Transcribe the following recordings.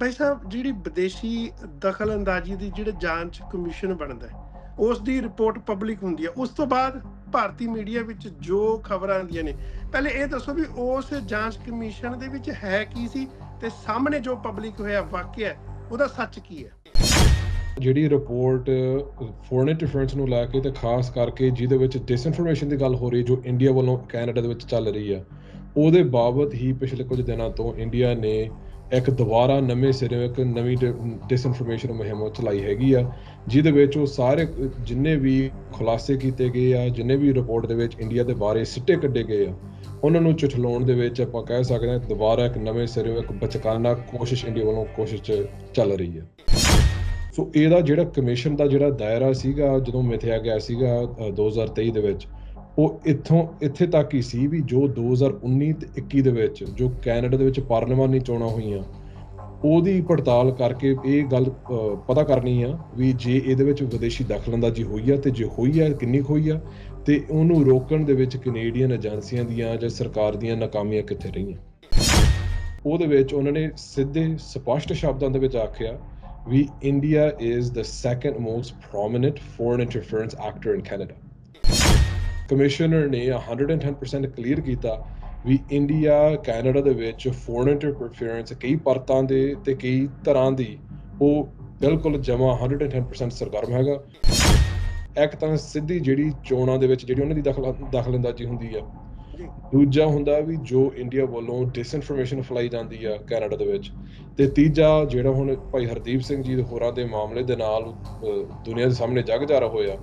ਭਾਈ ਸਾਹਿਬ, ਜਿਹੜੀ ਵਿਦੇਸ਼ੀ ਦਖਲ ਅੰਦਾਜ਼ੀ ਦੀ ਜਿਹੜੇ ਜਾਂਚ ਕਮਿਸ਼ਨ ਬਣਦਾ ਹੈ, ਉਸ ਦੀ ਰਿਪੋਰਟ ਪਬਲਿਕ ਹੁੰਦੀ ਹੈ। ਉਸ ਤੋਂ ਬਾਅਦ ਭਾਰਤੀ ਮੀਡੀਆ ਵਿੱਚ ਜੋ ਖਬਰਾਂ ਆਉਂਦੀਆਂ ਨੇ, ਪਹਿਲੇ ਇਹ ਦੱਸੋ ਵੀ ਉਸ ਜਾਂਚ ਕਮਿਸ਼ਨ ਦੇ ਵਿੱਚ ਹੈ ਕੀ ਸੀ ਤੇ ਸਾਹਮਣੇ ਜੋ ਪਬਲਿਕ ਹੋਇਆ, ਵਾਕਿਆ ਉਹਦਾ ਸੱਚ ਕੀ ਹੈ? ਜਿਹੜੀ ਰਿਪੋਰਟ ਫੋਰਨ ਇੰਟਰਫੇਰੈਂਸ ਨੂੰ ਲੈ ਕੇ ਤੇ ਖਾਸ ਕਰਕੇ ਜਿਹਦੇ ਵਿੱਚ ਡਿਸਇਨਫੋਰਮੇਸ਼ਨ ਦੀ ਗੱਲ ਹੋ ਰਹੀ ਜੋ ਇੰਡੀਆ ਵੱਲੋਂ ਕੈਨੇਡਾ ਦੇ ਵਿੱਚ ਚੱਲ ਰਹੀ ਆ ਉਹਦੇ ਬਾਬਤ ਹੀ ਪਿਛਲੇ ਕੁਝ ਦਿਨਾਂ ਤੋਂ ਇੰਡੀਆ ਨੇ ਇੱਕ ਦੁਬਾਰਾ ਨਵੇਂ ਸਿਰੋਂ ਇੱਕ ਨਵੀਂ ਡਿਸਇਨਫੋਰਮੇਸ਼ਨ ਮੁਹਿੰਮ ਚਲਾਈ ਹੈਗੀ ਆ ਜਿਹਦੇ ਵਿੱਚ ਉਹ ਸਾਰੇ ਜਿੰਨੇ ਵੀ ਖੁਲਾਸੇ ਕੀਤੇ ਗਏ ਆ ਜਿੰਨੇ ਵੀ ਰਿਪੋਰਟ ਦੇ ਵਿੱਚ ਇੰਡੀਆ ਦੇ ਬਾਰੇ ਸਿੱਟੇ ਕੱਢੇ ਗਏ ਆ ਉਹਨਾਂ ਨੂੰ ਝੁਠਲਾਉਣ ਦੇ ਵਿੱਚ ਆਪਾਂ ਕਹਿ ਸਕਦੇ ਹਾਂ ਦੁਬਾਰਾ ਇੱਕ ਨਵੇਂ ਸਿਰੋਂ ਇੱਕ ਬਚਕਾਨਾ ਕੋਸ਼ਿਸ਼ ਇੰਡੀਆ ਵੱਲੋਂ ਕੋਸ਼ਿਸ਼ 'ਚ ਚੱਲ ਰਹੀ ਹੈ ਸੋ ਇਹਦਾ ਜਿਹੜਾ ਕਮਿਸ਼ਨ ਦਾ ਜਿਹੜਾ ਦਾਇਰਾ ਸੀਗਾ ਜਦੋਂ ਮਿਥਿਆ ਗਿਆ ਸੀਗਾ ਅ, 2023 ਦੇ ਵਿੱਚ ਉਹ ਇੱਥੋਂ, ਇੱਥੇ ਤੱਕ ਹੀ ਸੀ ਵੀ ਜੋ 2019 ਤੇ 21 ਦੇ ਵਿੱਚ, ਜੋ ਕੈਨੇਡਾ ਦੇ ਵਿੱਚ ਪਾਰਲੀਮਾਨੀ ਚੋਣਾਂ ਹੋਈਆਂ, ਉਹਦੀ ਪੜਤਾਲ ਕਰਕੇ ਇਹ ਗੱਲ ਪਤਾ ਕਰਨੀ ਆ ਵੀ ਜੇ ਇਹਦੇ ਵਿੱਚ ਵਿਦੇਸ਼ੀ ਦਖਲਅੰਦਾਜ਼ੀ ਹੋਈ ਆ ਤੇ ਜੇ ਹੋਈ ਆ, ਕਿੰਨੀ ਕੁ ਹੋਈ ਆ, ਤੇ ਉਹਨੂੰ ਰੋਕਣ ਦੇ ਵਿੱਚ ਕੈਨੇਡੀਅਨ ਏਜੰਸੀਆਂ ਦੀਆਂ ਜਾਂ ਸਰਕਾਰ ਦੀਆਂ ਨਾਕਾਮੀਆਂ ਕਿੱਥੇ ਰਹੀਆਂ। ਉਹਦੇ ਵਿੱਚ ਉਹਨਾਂ ਨੇ ਸਿੱਧੇ ਸਪਸ਼ਟ ਸ਼ਬਦਾਂ ਦੇ ਵਿੱਚ ਆਖਿਆ ਵੀ India is the second most prominent foreign interference actor in Canada commissioner ਨੇ 110% ਕਲੀਅਰ ਕੀਤਾ ਵੀ ਇੰਡੀਆ ਕੈਨੇਡਾ ਦੇ ਵਿੱਚ ਫੋਰਨ ਇੰਟਰਫੇਰੈਂਸ ਕਈ ਪਰਤਾਂ ਦੇ ਤੇ ਕਈ ਤਰ੍ਹਾਂ ਦੀ ਉਹ ਬਿਲਕੁਲ ਜਮਾ 110% ਸਰਗਰਮ ਹੈਗਾ। ਇੱਕ ਤਾਂ ਸਿੱਧੀ ਜਿਹੜੀ ਚੋਣਾਂ ਦੇ ਵਿੱਚ ਜਿਹੜੀ ਉਹਨਾਂ ਦੀ ਦਖਲ ਦਖਲਅੰਦਾਜ਼ੀ ਹੁੰਦੀ ਆ। ਦੂਜਾ ਹੁੰਦਾ ਵੀ ਜੋ ਇੰਡੀਆ ਵੱਲੋਂ ਡਿਸਇਨਫੋਰਮੇਸ਼ਨ ਫਲਾਈ ਜਾਂਦੀ ਆ ਕੈਨੇਡਾ ਦੇ ਵਿੱਚ ਤੇ ਤੀਜਾ ਜਿਹੜਾ ਹੁਣ ਭਾਈ ਹਰਦੀਪ ਸਿੰਘ ਜੀ ਦੇ ਹੋਰਾਂ ਦੇ ਮਾਮਲੇ ਦੇ ਨਾਲ ਅਹ, ਦੁਨੀਆ ਦੇ ਸਾਹਮਣੇ ਜਗ ਜਾਰਾ ਹੋਇਆ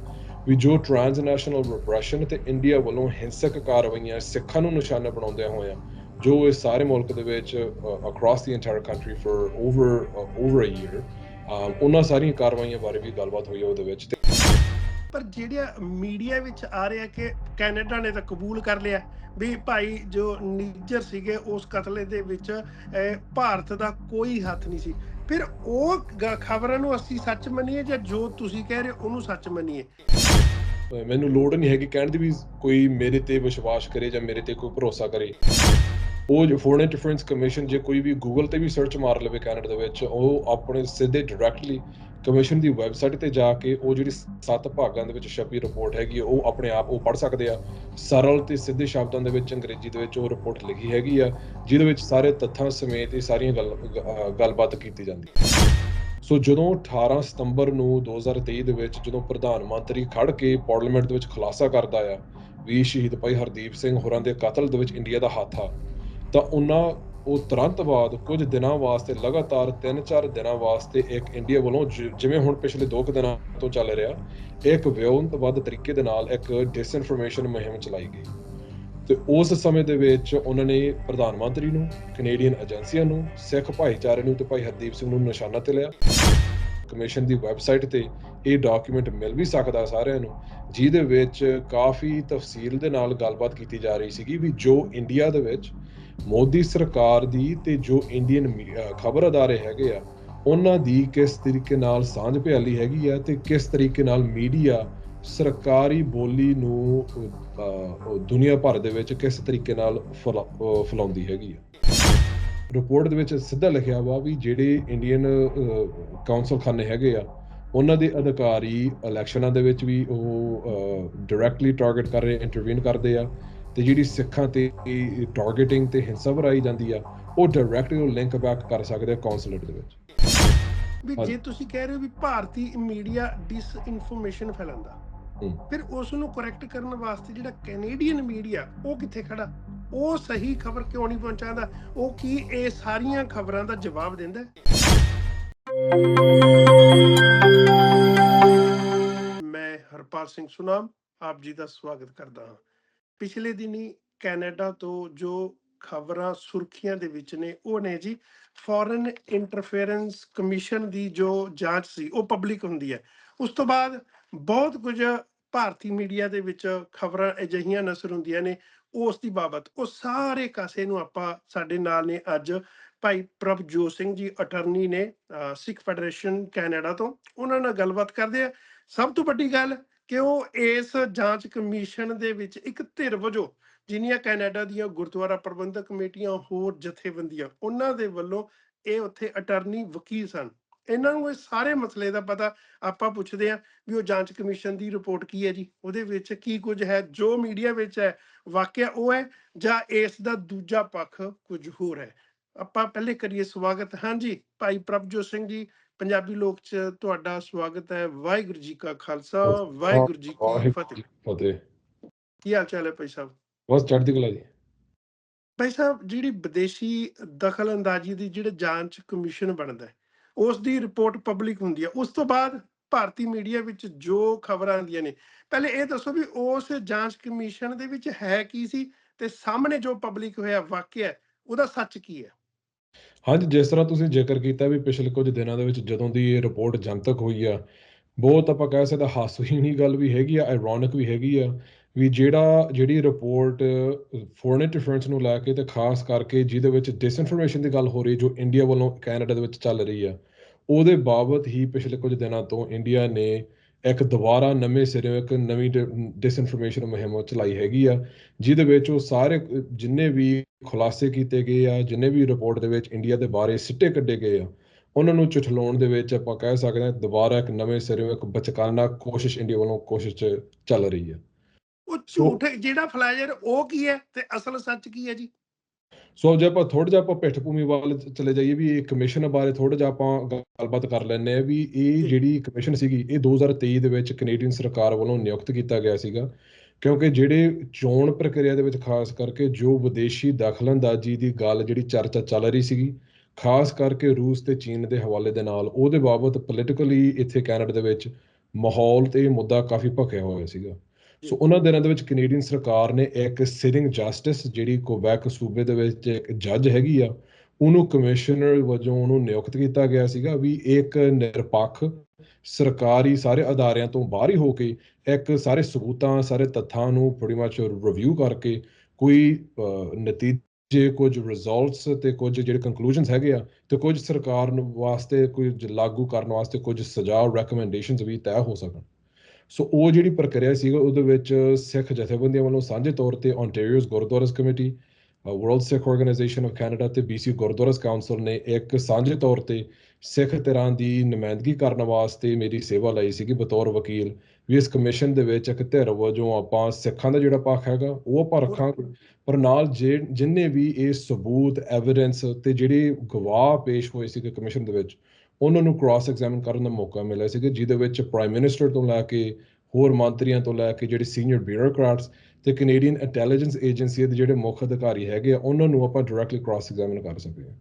ਵੀ ਜੋ ਟ੍ਰਾਂਸਨੈਸ਼ਨਲ ਰਿਪਰੈਸ਼ਨ ਤੇ ਇੰਡੀਆ ਵੱਲੋਂ ਹਿੰਸਕ ਕਾਰਵਾਈਆਂ, ਸਿੱਖਾਂ ਨੂੰ ਨਿਸ਼ਾਨਾ ਬਣਾਉਂਦਿਆਂ ਹੋਇਆਂ, ਜੋ ਇਸ ਸਾਰੇ ਮੁਲਕ ਦੇ ਵਿੱਚ across the entire country for over over a year ਉਹਨਾਂ ਸਾਰੀਆਂ ਕਾਰਵਾਈਆਂ ਬਾਰੇ ਵੀ ਗੱਲਬਾਤ ਹੋਈ ਉਹਦੇ ਵਿੱਚ ਪਰ ਜਿਹੜਾ ਮੀਡੀਆ ਵਿੱਚ ਆ ਰਿਹਾ ਕਿ ਕੈਨੇਡਾ ਨੇ ਤਾਂ ਕਬੂਲ ਕਰ ਲਿਆ ਵੀ ਭਾਈ ਜੋ ਨੀਜਰ ਸੀਗੇ ਉਸ ਕਤਲੇ ਦੇ ਵਿੱਚ ਭਾਰਤ ਦਾ ਕੋਈ ਹੱਥ ਨਹੀਂ ਸੀ। ਫਿਰ ਉਹ ਖਬਰਾਂ ਨੂੰ ਅਸੀਂ ਸੱਚ ਮੰਨੀਏ ਜਾਂ ਜੋ ਤੁਸੀਂ ਕਹਿ ਰਹੇ ਹੋ, ਉਹਨੂੰ ਸੱਚ ਮੰਨੀਏ? ਮੈਨੂੰ ਲੋੜ ਨਹੀਂ ਹੈਗੀ ਕਹਿਣ ਦੀ ਵੀ ਕੋਈ ਮੇਰੇ ਤੇ ਵਿਸ਼ਵਾਸ ਕਰੇ ਜਾਂ ਮੇਰੇ ਤੇ ਕੋਈ ਭਰੋਸਾ ਕਰੇ। ਉਹ ਫੋਰਨ ਇੰਟਰਫੇਰੈਂਸ ਕਮਿਸ਼ਨ ਜੇ ਕੋਈ ਵੀ ਗੂਗਲ ਤੇ ਵੀ ਸਰਚ ਮਾਰ ਲਵੇ ਕੈਨੇਡਾ ਦੇ ਵਿੱਚ ਉਹ ਆਪਣੇ ਸਿੱਧੇ ਡਾਇਰੈਕਟਲੀ ਕਮਿਸ਼ਨ ਦੀ ਵੈਬਸਾਈਟ ਤੇ ਜਾ ਕੇ ਉਹ ਜਿਹੜੀ ਸੱਤ ਭਾਗਾਂ ਦੇ ਵਿੱਚ ਛਪੀ ਰਿਪੋਰਟ ਹੈਗੀ ਹੈ, ਉਹ ਆਪਣੇ ਆਪ ਉਹ ਪੜ੍ਹ ਸਕਦੇ ਆ। ਸਰਲ ਤੇ ਸਿੱਧੇ ਸ਼ਬਦਾਂ ਦੇ ਵਿੱਚ ਅੰਗਰੇਜ਼ੀ ਦੇ ਵਿੱਚ ਉਹ ਰਿਪੋਰਟ ਲਿਖੀ ਹੈਗੀ ਆ ਜਿਹਦੇ ਵਿੱਚ ਸਾਰੇ ਤੱਥਾਂ ਸਮੇਤ ਇਹ ਸਾਰੀਆਂ ਗੱਲ ਗੱਲਬਾਤ ਕੀਤੀ ਜਾਂਦੀ ਹੈ। ਸੋ ਜਦੋਂ 18 ਸਤੰਬਰ ਨੂੰ 2023 ਦੇ ਵਿੱਚ ਜਦੋਂ ਪ੍ਰਧਾਨ ਮੰਤਰੀ ਖੜ ਕੇ ਪਾਰਲੀਮੈਂਟ ਦੇ ਵਿੱਚ ਖੁਲਾਸਾ ਕਰਦਾ ਆ ਵੀ ਸ਼ਹੀਦ ਭਾਈ ਹਰਦੀਪ ਸਿੰਘ ਹੋਰਾਂ ਦੇ ਕਤਲ ਦੇ ਵਿੱਚ ਇੰਡੀਆ ਦਾ ਹੱਥ ਆ ਤਾਂ ਉਹਨਾਂ ਉਹ ਤੁਰੰਤ ਬਾਅਦ ਕੁਝ ਦਿਨਾਂ ਵਾਸਤੇ, ਲਗਾਤਾਰ 3-4 ਦਿਨਾਂ ਵਾਸਤੇ ਇੱਕ ਇੰਡੀਆ ਵੱਲੋਂ ਜਿ- ਜਿਵੇਂ ਹੁਣ ਪਿਛਲੇ 2 ਕੁ ਦਿਨਾਂ ਤੋਂ ਚੱਲ ਰਿਹਾ, ਇੱਕ ਵਿਉਂਤਬੱਧ ਤਰੀਕੇ ਦੇ ਨਾਲ ਇੱਕ ਡਿਸਇਨਫੋਰਮੇਸ਼ਨ ਮੁਹਿੰਮ ਚਲਾਈ ਗਈ। ਤੇ ਉਸ ਸਮੇਂ ਦੇ ਵਿੱਚ ਉਹਨਾਂ ਨੇ ਪ੍ਰਧਾਨ ਮੰਤਰੀ ਨੂੰ ਕੈਨੇਡੀਅਨ ਏਜੰਸੀਆਂ ਨੂੰ, ਸਿੱਖ ਭਾਈਚਾਰੇ ਨੂੰ ਤੇ ਭਾਈ ਹਰਦੀਪ ਸਿੰਘ ਨੂੰ ਨਿਸ਼ਾਨਾ ਤੇ ਲਿਆ। ਕਮਿਸ਼ਨ ਦੀ ਵੈਬਸਾਈਟ ਤੇ ਇਹ ਡਾਕੂਮੈਂਟ ਮਿਲ ਵੀ ਸਕਦਾ ਸਾਰਿਆਂ ਨੂੰ, ਜਿਹਦੇ ਵਿੱਚ ਕਾਫੀ ਤਫਸੀਲ ਦੇ ਨਾਲ ਗੱਲਬਾਤ ਕੀਤੀ ਜਾ ਰਹੀ ਸੀਗੀ ਵੀ ਜੋ ਇੰਡੀਆ ਦੇ ਵਿੱਚ ਮੋਦੀ ਸਰਕਾਰ ਦੀ ਤੇ ਜੋ ਇੰਡੀਅਨ ਖਬਰ ਅਦਾਰੇ ਹੈਗੇ ਆ, ਉਹਨਾਂ ਦੀ ਕਿਸ ਤਰੀਕੇ ਨਾਲ ਸਾਂਝ ਭਿਆਲੀ ਹੈਗੀ ਆ ਤੇ ਕਿਸ ਤਰੀਕੇ ਨਾਲ ਮੀਡੀਆ ਸਰਕਾਰੀ ਬੋਲੀ ਨੂੰ ਦੁਨੀਆ ਭਰ ਦੇ ਵਿੱਚ ਕਿਸ ਤਰੀਕੇ ਨਾਲ ਫੈਲਾ- ਫੈਲਾਉਂਦੀ ਹੈਗੀ ਆ। ਰਿਪੋਰਟ ਦੇ ਵਿੱਚ ਸਿੱਧਾ ਲਿਖਿਆ ਵਾ ਵੀ ਜਿਹੜੇ ਇੰਡੀਅਨ ਕਾਉਂਸਲ ਖਾਨੇ ਹੈਗੇ ਆ ਉਹਨਾਂ ਦੇ ਅਧਿਕਾਰੀ ਇਲੈਕਸ਼ਨਾਂ ਦੇ ਵਿੱਚ ਵੀ ਉਹ ਡਾਇਰੈਕਟਲੀ ਟਾਰਗੇਟ ਕਰ ਰਹੇ ਇੰਟਰਵੀਨ ਕਰਦੇ ਆ ਤੇ ਜਿਹੜੀ ਸਿੱਖਾਂ ਤੇ ਟਾਰਗੇਟਿੰਗ ਤੇ ਹਿੰਸਾ ਵਰਾਈ ਜਾਂਦੀ ਆ ਉਹ ਡਾਇਰੈਕਟਲੀ ਲਿੰਕ ਬੈਕ ਕਰ ਸਕਦੇ ਆ ਕੌਂਸੂਲੇਟ ਦੇ ਵਿੱਚ ਵੀ। ਜੇ ਤੁਸੀਂ ਕਹਿ ਰਹੇ ਹੋ ਵੀ ਭਾਰਤੀ ਮੀਡੀਆ ਡਿਸ ਇਨਫੋਰਮੇਸ਼ਨ ਫੈਲਾਉਂਦਾ। ਫਿਰ ਉਸ ਨੂੰ ਕਰੈਕਟ ਕਰਨ ਵਾਸਤੇ ਜਿਹੜਾ ਕੈਨੇਡੀਅਨ ਮੀਡੀਆ ਉਹ ਕਿੱਥੇ ਖੜਾ? ਉਹ ਸਹੀ ਖਬਰ ਕਿਉਂ ਨਹੀਂ ਪਹੁੰਚਾਉਂਦਾ? ਉਹ ਕੀ ਇਹ ਸਾਰੀਆਂ ਖਬਰਾਂ ਦਾ ਜਵਾਬ ਦਿੰਦਾ? ਮੈਂ ਹਰਪਾਲ ਸਿੰਘ ਸੁਨਾਮ, ਆਪ ਜੀ ਦਾ ਸਵਾਗਤ ਕਰਦਾ ਹਾਂ। ਪਿਛਲੇ ਦਿਨੀ ਕੈਨੇਡਾ ਤੋਂ ਜੋ ਖਬਰਾਂ ਸੁਰਖੀਆਂ ਦੇ ਵਿੱਚ ਨੇ, ਉਹ ਨੇ ਜੀ ਫੋਰਨ ਇੰਟਰਫੇਰੈਂਸ ਕਮਿਸ਼ਨ ਦੀ ਜੋ ਜਾਂਚ ਸੀ, ਉਹ ਪਬਲਿਕ ਹੁੰਦੀ ਹੈ। ਉਸ ਤੋਂ ਬਾਅਦ ਬਹੁਤ ਕੁਝ ਭਾਰਤੀ ਮੀਡੀਆ ਦੇ ਵਿੱਚ ਖਬਰਾਂ ਅਜਿਹੀਆਂ ਨਸਰ ਹੁੰਦੀਆਂ ਨੇ, ਉਸ ਦੀ ਬਾਬਤ। ਉਹ ਸਾਰੇ ਕਾਸੇ ਨੂੰ ਆਪਾਂ ਸਾਡੇ ਨਾਲ ਨੇ ਅੱਜ ਭਾਈ ਪ੍ਰਭਜੋਤ ਸਿੰਘ ਜੀ ਅਟਰਨੀ ਨੇ ਸਿੱਖ ਫੈਡਰੇਸ਼ਨ ਕੈਨੇਡਾ ਤੋਂ। ਉਹਨਾਂ ਨਾਲ ਗੱਲਬਾਤ ਕਰਦੇ ਆ। ਸਭ ਤੋਂ ਵੱਡੀ ਗੱਲ ਕਿ ਉਹ ਇਸ ਜਾਂਚ ਕਮਿਸ਼ਨ ਦੇ ਵਿੱਚ ਇੱਕ ਧਿਰ ਵਜੋਂ ਜਿੰਨੀਆਂ ਕੈਨੇਡਾ ਦੀਆਂ ਗੁਰਦੁਆਰਾ ਪ੍ਰਬੰਧਕ ਕਮੇਟੀਆਂ, ਹੋਰ ਜਥੇਬੰਦੀਆਂ, ਉਹਨਾਂ ਦੇ ਵੱਲੋਂ ਇਹ ਉੱਥੇ ਅਟਰਨੀ ਵਕੀਲ ਸਨ। ਇਹਨਾਂ ਨੂੰ ਇਹ ਸਾਰੇ ਮਸਲੇ ਦਾ ਪਤਾ ਆਪਾਂ ਪੁੱਛਦੇ ਆ ਵੀ ਉਹ ਜਾਂਚ ਕਮਿਸ਼ਨ ਦੀ ਰਿਪੋਰਟ ਕੀ ਹੈ ਜੀ? ਉਹਦੇ ਵਿੱਚ ਕੀ ਕੁਝ ਹੈ? ਜੋ ਮੀਡੀਆ ਵਿੱਚ ਹੈ ਵਾਕਿਆ ਉਹ ਹੈ ਜਾਂ ਇਸ ਦਾ ਦੂਜਾ ਪੱਖ ਕੁਝ ਹੋਰ ਹੈ? ਆਪਾਂ ਪਹਿਲੇ ਕਰੀਏ ਸਵਾਗਤ। ਹਾਂਜੀ ਭਾਈ ਪ੍ਰਭਜੋਤ ਸਿੰਘ ਜੀ ਪੰਜਾਬੀ ਲੋਕ ਚ ਤੁਹਾਡਾ ਸਵਾਗਤ ਹੈ। ਵਾਹਿਗੁਰੂ ਜੀ ਕਾ ਖਾਲਸਾ ਵਾਹਿਗੁਰੂ ਜੀ ਕੀ ਫਤਿਹ। ਕੀ ਫਤਿਹ। ਕੀ ਹਾਲ ਚਾਲ ਹੈ ਭਾਈ ਸਾਹਿਬ? ਬਸ ਚੜ੍ਹਦੀ ਕਲਾ ਜੀ। ਭਾਈ ਸਾਹਿਬ ਜਿਹੜੀ ਵਿਦੇਸ਼ੀ ਦਖਲ ਅੰਦਾਜ਼ੀ ਦੀ ਜਿਹੜੇ ਜਾਂਚ ਕਮਿਸ਼ਨ ਬਣਦਾ ਹੈ ਉਸ ਦੀ ਰਿਪੋਰਟ ਪਬਲਿਕ ਹੁੰਦੀ ਹੈ ਉਸ ਤੋਂ ਬਾਅਦ ਭਾਰਤੀ ਮੀਡੀਆ ਵਿੱਚ ਜੋ ਖਬਰਾਂ ਆਉਂਦੀਆਂ ਨੇ, ਪਹਿਲੇ ਇਹ ਦੱਸੋ ਵੀ ਉਸ ਜਾਂਚ ਕਮਿਸ਼ਨ ਦੇ ਵਿੱਚ ਹੈ ਕੀ ਸੀ ਤੇ ਸਾਹਮਣੇ ਜੋ ਪਬਲਿਕ ਹੋਇਆ ਵਾਕਿਆ ਉਹਦਾ ਸੱਚ ਕੀ ਹੈ? ਹਾਂਜੀ, ਜਿਸ ਤਰ੍ਹਾਂ ਤੁਸੀਂ ਜ਼ਿਕਰ ਕੀਤਾ ਵੀ ਪਿਛਲੇ ਕੁਝ ਦਿਨਾਂ ਦੇ ਵਿੱਚ ਜਦੋਂ ਦੀ ਇਹ ਰਿਪੋਰਟ ਜਨਤਕ ਹੋਈ ਆ, ਬਹੁਤ ਆਪਾਂ ਕਹਿ ਸਕਦੇ ਹਾਸੋਹੀਣੀ ਗੱਲ ਵੀ ਹੈਗੀ ਆ ਆਇਰੋਨਿਕ ਵੀ ਹੈਗੀ ਆ। ਵੀ ਜਿਹੜਾ, ਜਿਹੜੀ ਰਿਪੋਰਟ ਫੋਰਨ ਇੰਟਰਫਰੈਂਸ ਨੂੰ ਲੈ ਕੇ ਤੇ ਖਾਸ ਕਰਕੇ ਜਿਹਦੇ ਵਿੱਚ ਡਿਸਇਨਫੋਰਮੇਸ਼ਨ ਦੀ ਗੱਲ ਹੋ ਰਹੀ ਜੋ ਇੰਡੀਆ ਵੱਲੋਂ ਕੈਨੇਡਾ ਦੇ ਵਿੱਚ ਚੱਲ ਰਹੀ ਆ ਉਹਦੇ ਬਾਬਤ ਹੀ ਪਿਛਲੇ ਕੁਝ ਦਿਨਾਂ ਤੋਂ ਇੰਡੀਆ ਨੇ ਇੱਕ ਦੁਬਾਰਾ ਨਵੇਂ ਸਿਰਿਓਂ ਇੱਕ ਨਵੀਂ ਡਿਸਇਨਫੋਰਮੇਸ਼ਨ ਮੁਹਿੰਮ ਚਲਾਈ ਹੈਗੀ ਆ, ਜਿਹਦੇ ਵਿੱਚ ਉਹ ਸਾਰੇ ਜਿੰਨੇ ਵੀ ਖੁਲਾਸੇ ਕੀਤੇ ਗਏ ਆ, ਜਿੰਨੇ ਵੀ ਰਿਪੋਰਟ ਦੇ ਵਿੱਚ ਇੰਡੀਆ ਦੇ ਬਾਰੇ ਸਿੱਟੇ ਕੱਢੇ ਗਏ ਆ, ਉਹਨਾਂ ਨੂੰ ਝੁਠਲਾਉਣ ਦੇ ਵਿੱਚ ਆਪਾਂ ਕਹਿ ਸਕਦੇ ਹਾਂ ਦੁਬਾਰਾ ਇੱਕ ਨਵੇਂ ਸਿਰਿਓਂ ਇੱਕ ਬਚਕਾਨਾ ਕੋਸ਼ਿਸ਼ ਇੰਡੀਆ ਵੱਲੋਂ ਕੋਸ਼ਿਸ਼ ਚ ਚੱਲ ਰਹੀ ਹੈ। ਉਹ ਝੂਠ ਜਿਹੜਾ ਫਲਾਇਰ ਉਹ ਕੀ ਹੈ ਤੇ ਅਸਲ ਸੱਚ ਕੀ ਹੈ ਜੀ? ਸੋ ਜੇ ਆਪਾਂ ਥੋੜਾ ਜਿਹਾ ਆਪਾਂ ਪਿੱਠ ਭੂਮੀ ਵੱਲ ਚਲੇ ਜਾਈਏ ਵੀ ਇਹ ਕਮਿਸ਼ਨ ਬਾਰੇ ਥੋੜਾ ਜਿਹਾ ਆਪਾਂ ਗੱਲਬਾਤ ਕਰ ਲੈਂਦੇ ਆ ਵੀ ਇਹ ਜਿਹੜੀ ਕਮਿਸ਼ਨ ਸੀਗੀ ਇਹ 2023 ਦੇ ਵਿੱਚ ਕੈਨੇਡੀਅਨ ਸਰਕਾਰ ਵੱਲੋਂ ਨਿਯੁਕਤ ਕੀਤਾ ਗਿਆ ਸੀਗਾ। ਕਿਉਂਕਿ ਜਿਹੜੇ ਚੋਣ ਪ੍ਰਕਿਰਿਆ ਦੇ ਵਿੱਚ ਖਾਸ ਕਰਕੇ ਜੋ ਵਿਦੇਸ਼ੀ ਦਖਲਅੰਦਾਜ਼ੀ ਦੀ ਗੱਲ ਜਿਹੜੀ ਚਰਚਾ ਚੱਲ ਰਹੀ ਸੀਗੀ ਖਾਸ ਕਰਕੇ ਰੂਸ ਤੇ ਚੀਨ ਦੇ ਹਵਾਲੇ ਦੇ ਨਾਲ ਉਹਦੇ ਬਾਬਤ ਪੋਲੀਟੀਕਲੀ ਇੱਥੇ ਕੈਨੇਡਾ ਦੇ ਵਿੱਚ ਮਾਹੌਲ ਤੇ ਇਹ ਮੁੱਦਾ ਕਾਫੀ ਭਖਿਆ ਹੋਇਆ ਸੀਗਾ। ਸੋ ਉਹਨਾਂ ਦਿਨਾਂ ਦੇ ਵਿੱਚ ਕੈਨੇਡੀਅਨ ਸਰਕਾਰ ਨੇ ਇੱਕ ਸਿਟਿੰਗ ਜਸਟਿਸ ਜਿਹੜੀ ਕੋਬੈਕ ਸੂਬੇ ਦੇ ਵਿੱਚ ਇੱਕ ਜੱਜ ਹੈਗੀ ਆ, ਉਹਨੂੰ ਕਮਿਸ਼ਨਰ ਵਜੋਂ ਉਹਨੂੰ ਨਿਯੁਕਤ ਕੀਤਾ ਗਿਆ ਸੀਗਾ ਵੀ ਇੱਕ ਨਿਰਪੱਖ ਸਰਕਾਰੀ ਸਾਰੇ ਅਦਾਰਿਆਂ ਤੋਂ ਬਾਹਰ ਹੀ ਹੋ ਕੇ ਇੱਕ ਸਾਰੇ ਸਬੂਤਾਂ, ਸਾਰੇ ਤੱਥਾਂ ਨੂੰ pretty much ਰਿਵਿਊ ਕਰਕੇ ਕੋਈ ਨਤੀਜੇ, ਕੁਝ ਰਿਜ਼ਲਟਸ ਤੇ ਕੁਝ ਜਿਹੜੇ ਕੰਕਲੂਜਨਸ ਹੈਗੇ ਆ ਤੇ ਕੁਝ ਸਰਕਾਰ ਨੂੰ ਵਾਸਤੇ ਕੁਝ ਲਾਗੂ ਕਰਨ ਵਾਸਤੇ ਕੁਝ ਸੁਝਾਅ ਰეკਮੈਂਡੇਸ਼ਨਸ ਵੀ ਤੈਅ ਹੋ ਸਕਣ। ਸੋ ਉਹ ਜਿਹੜੀ ਪ੍ਰਕਿਰਿਆ ਸੀਗਾ ਉਹਦੇ ਵਿੱਚ ਸਿੱਖ ਜਥੇਬੰਦੀਆਂ ਵੱਲੋਂ ਸਾਂਝੇ ਤੌਰ ਤੇ ontario's gurdwaras committee world Sikh organization of Canada ਤੇ BC ਗੁਰਦੁਆਰਾਸ ਕਾਉਂਸਲ ਨੇ ਇੱਕ ਸਾਂਝੇ ਤੌਰ ਤੇ ਸਿੱਖ ਧਿਰਾਂ ਦੀ ਨੁਮਾਇੰਦਗੀ ਕਰਨ ਵਾਸਤੇ ਮੇਰੀ ਸੇਵਾ ਲਈ ਸੀਗੀ ਬਤੌਰ ਵਕੀਲ। ਵੀ ਇਸ ਕਮਿਸ਼ਨ ਦੇ ਵਿੱਚ ਇੱਕ ਧਿਰ ਵਜੋਂ ਆਪਾਂ ਸਿੱਖਾਂ ਦਾ ਜਿਹੜਾ ਪੱਖ ਹੈਗਾ ਉਹ ਆਪਾਂ ਰੱਖਾਂਗੇ। ਪਰ ਨਾਲ ਜਿੰਨੇ ਵੀ ਇਹ ਸਬੂਤ ਐਵੀਡੈਂਸ ਤੇ ਜਿਹੜੇ ਗਵਾਹ ਪੇਸ਼ ਹੋਏ ਸੀਗੇ ਕਮਿਸ਼ਨ ਦੇ ਵਿੱਚ ਉਹਨਾਂ ਨੂੰ ਕ੍ਰਾਸ ਐਗਜ਼ਾਮਿਨ ਕਰਨ ਦਾ ਮੌਕਾ ਮਿਲਿਆ ਸੀਗਾ ਜਿਹਦੇ ਵਿੱਚ ਪ੍ਰਾਈਮ ਮਿਨਿਸਟਰ ਤੋਂ ਲੈ ਕੇ ਹੋਰ ਮੰਤਰੀਆਂ ਤੋਂ ਲੈ ਕੇ ਜਿਹੜੇ ਸੀਨੀਅਰ ਬਿਊਰੋਕਰੈਟਸ ਤੇ ਕੈਨੇਡੀਅਨ ਇੰਟੈਲੀਜੈਂਸ ਏਜੰਸੀ ਦੇ ਜਿਹੜੇ ਮੁੱਖ ਅਧਿਕਾਰੀ ਹੈਗੇ ਆ ਉਹਨਾਂ ਨੂੰ ਆਪਾਂ ਡਾਇਰੈਕਟਲੀ ਕ੍ਰਾਸ ਐਗਜ਼ਾਮਿਨ ਕਰ ਸਕਦੇ ਹਾਂ।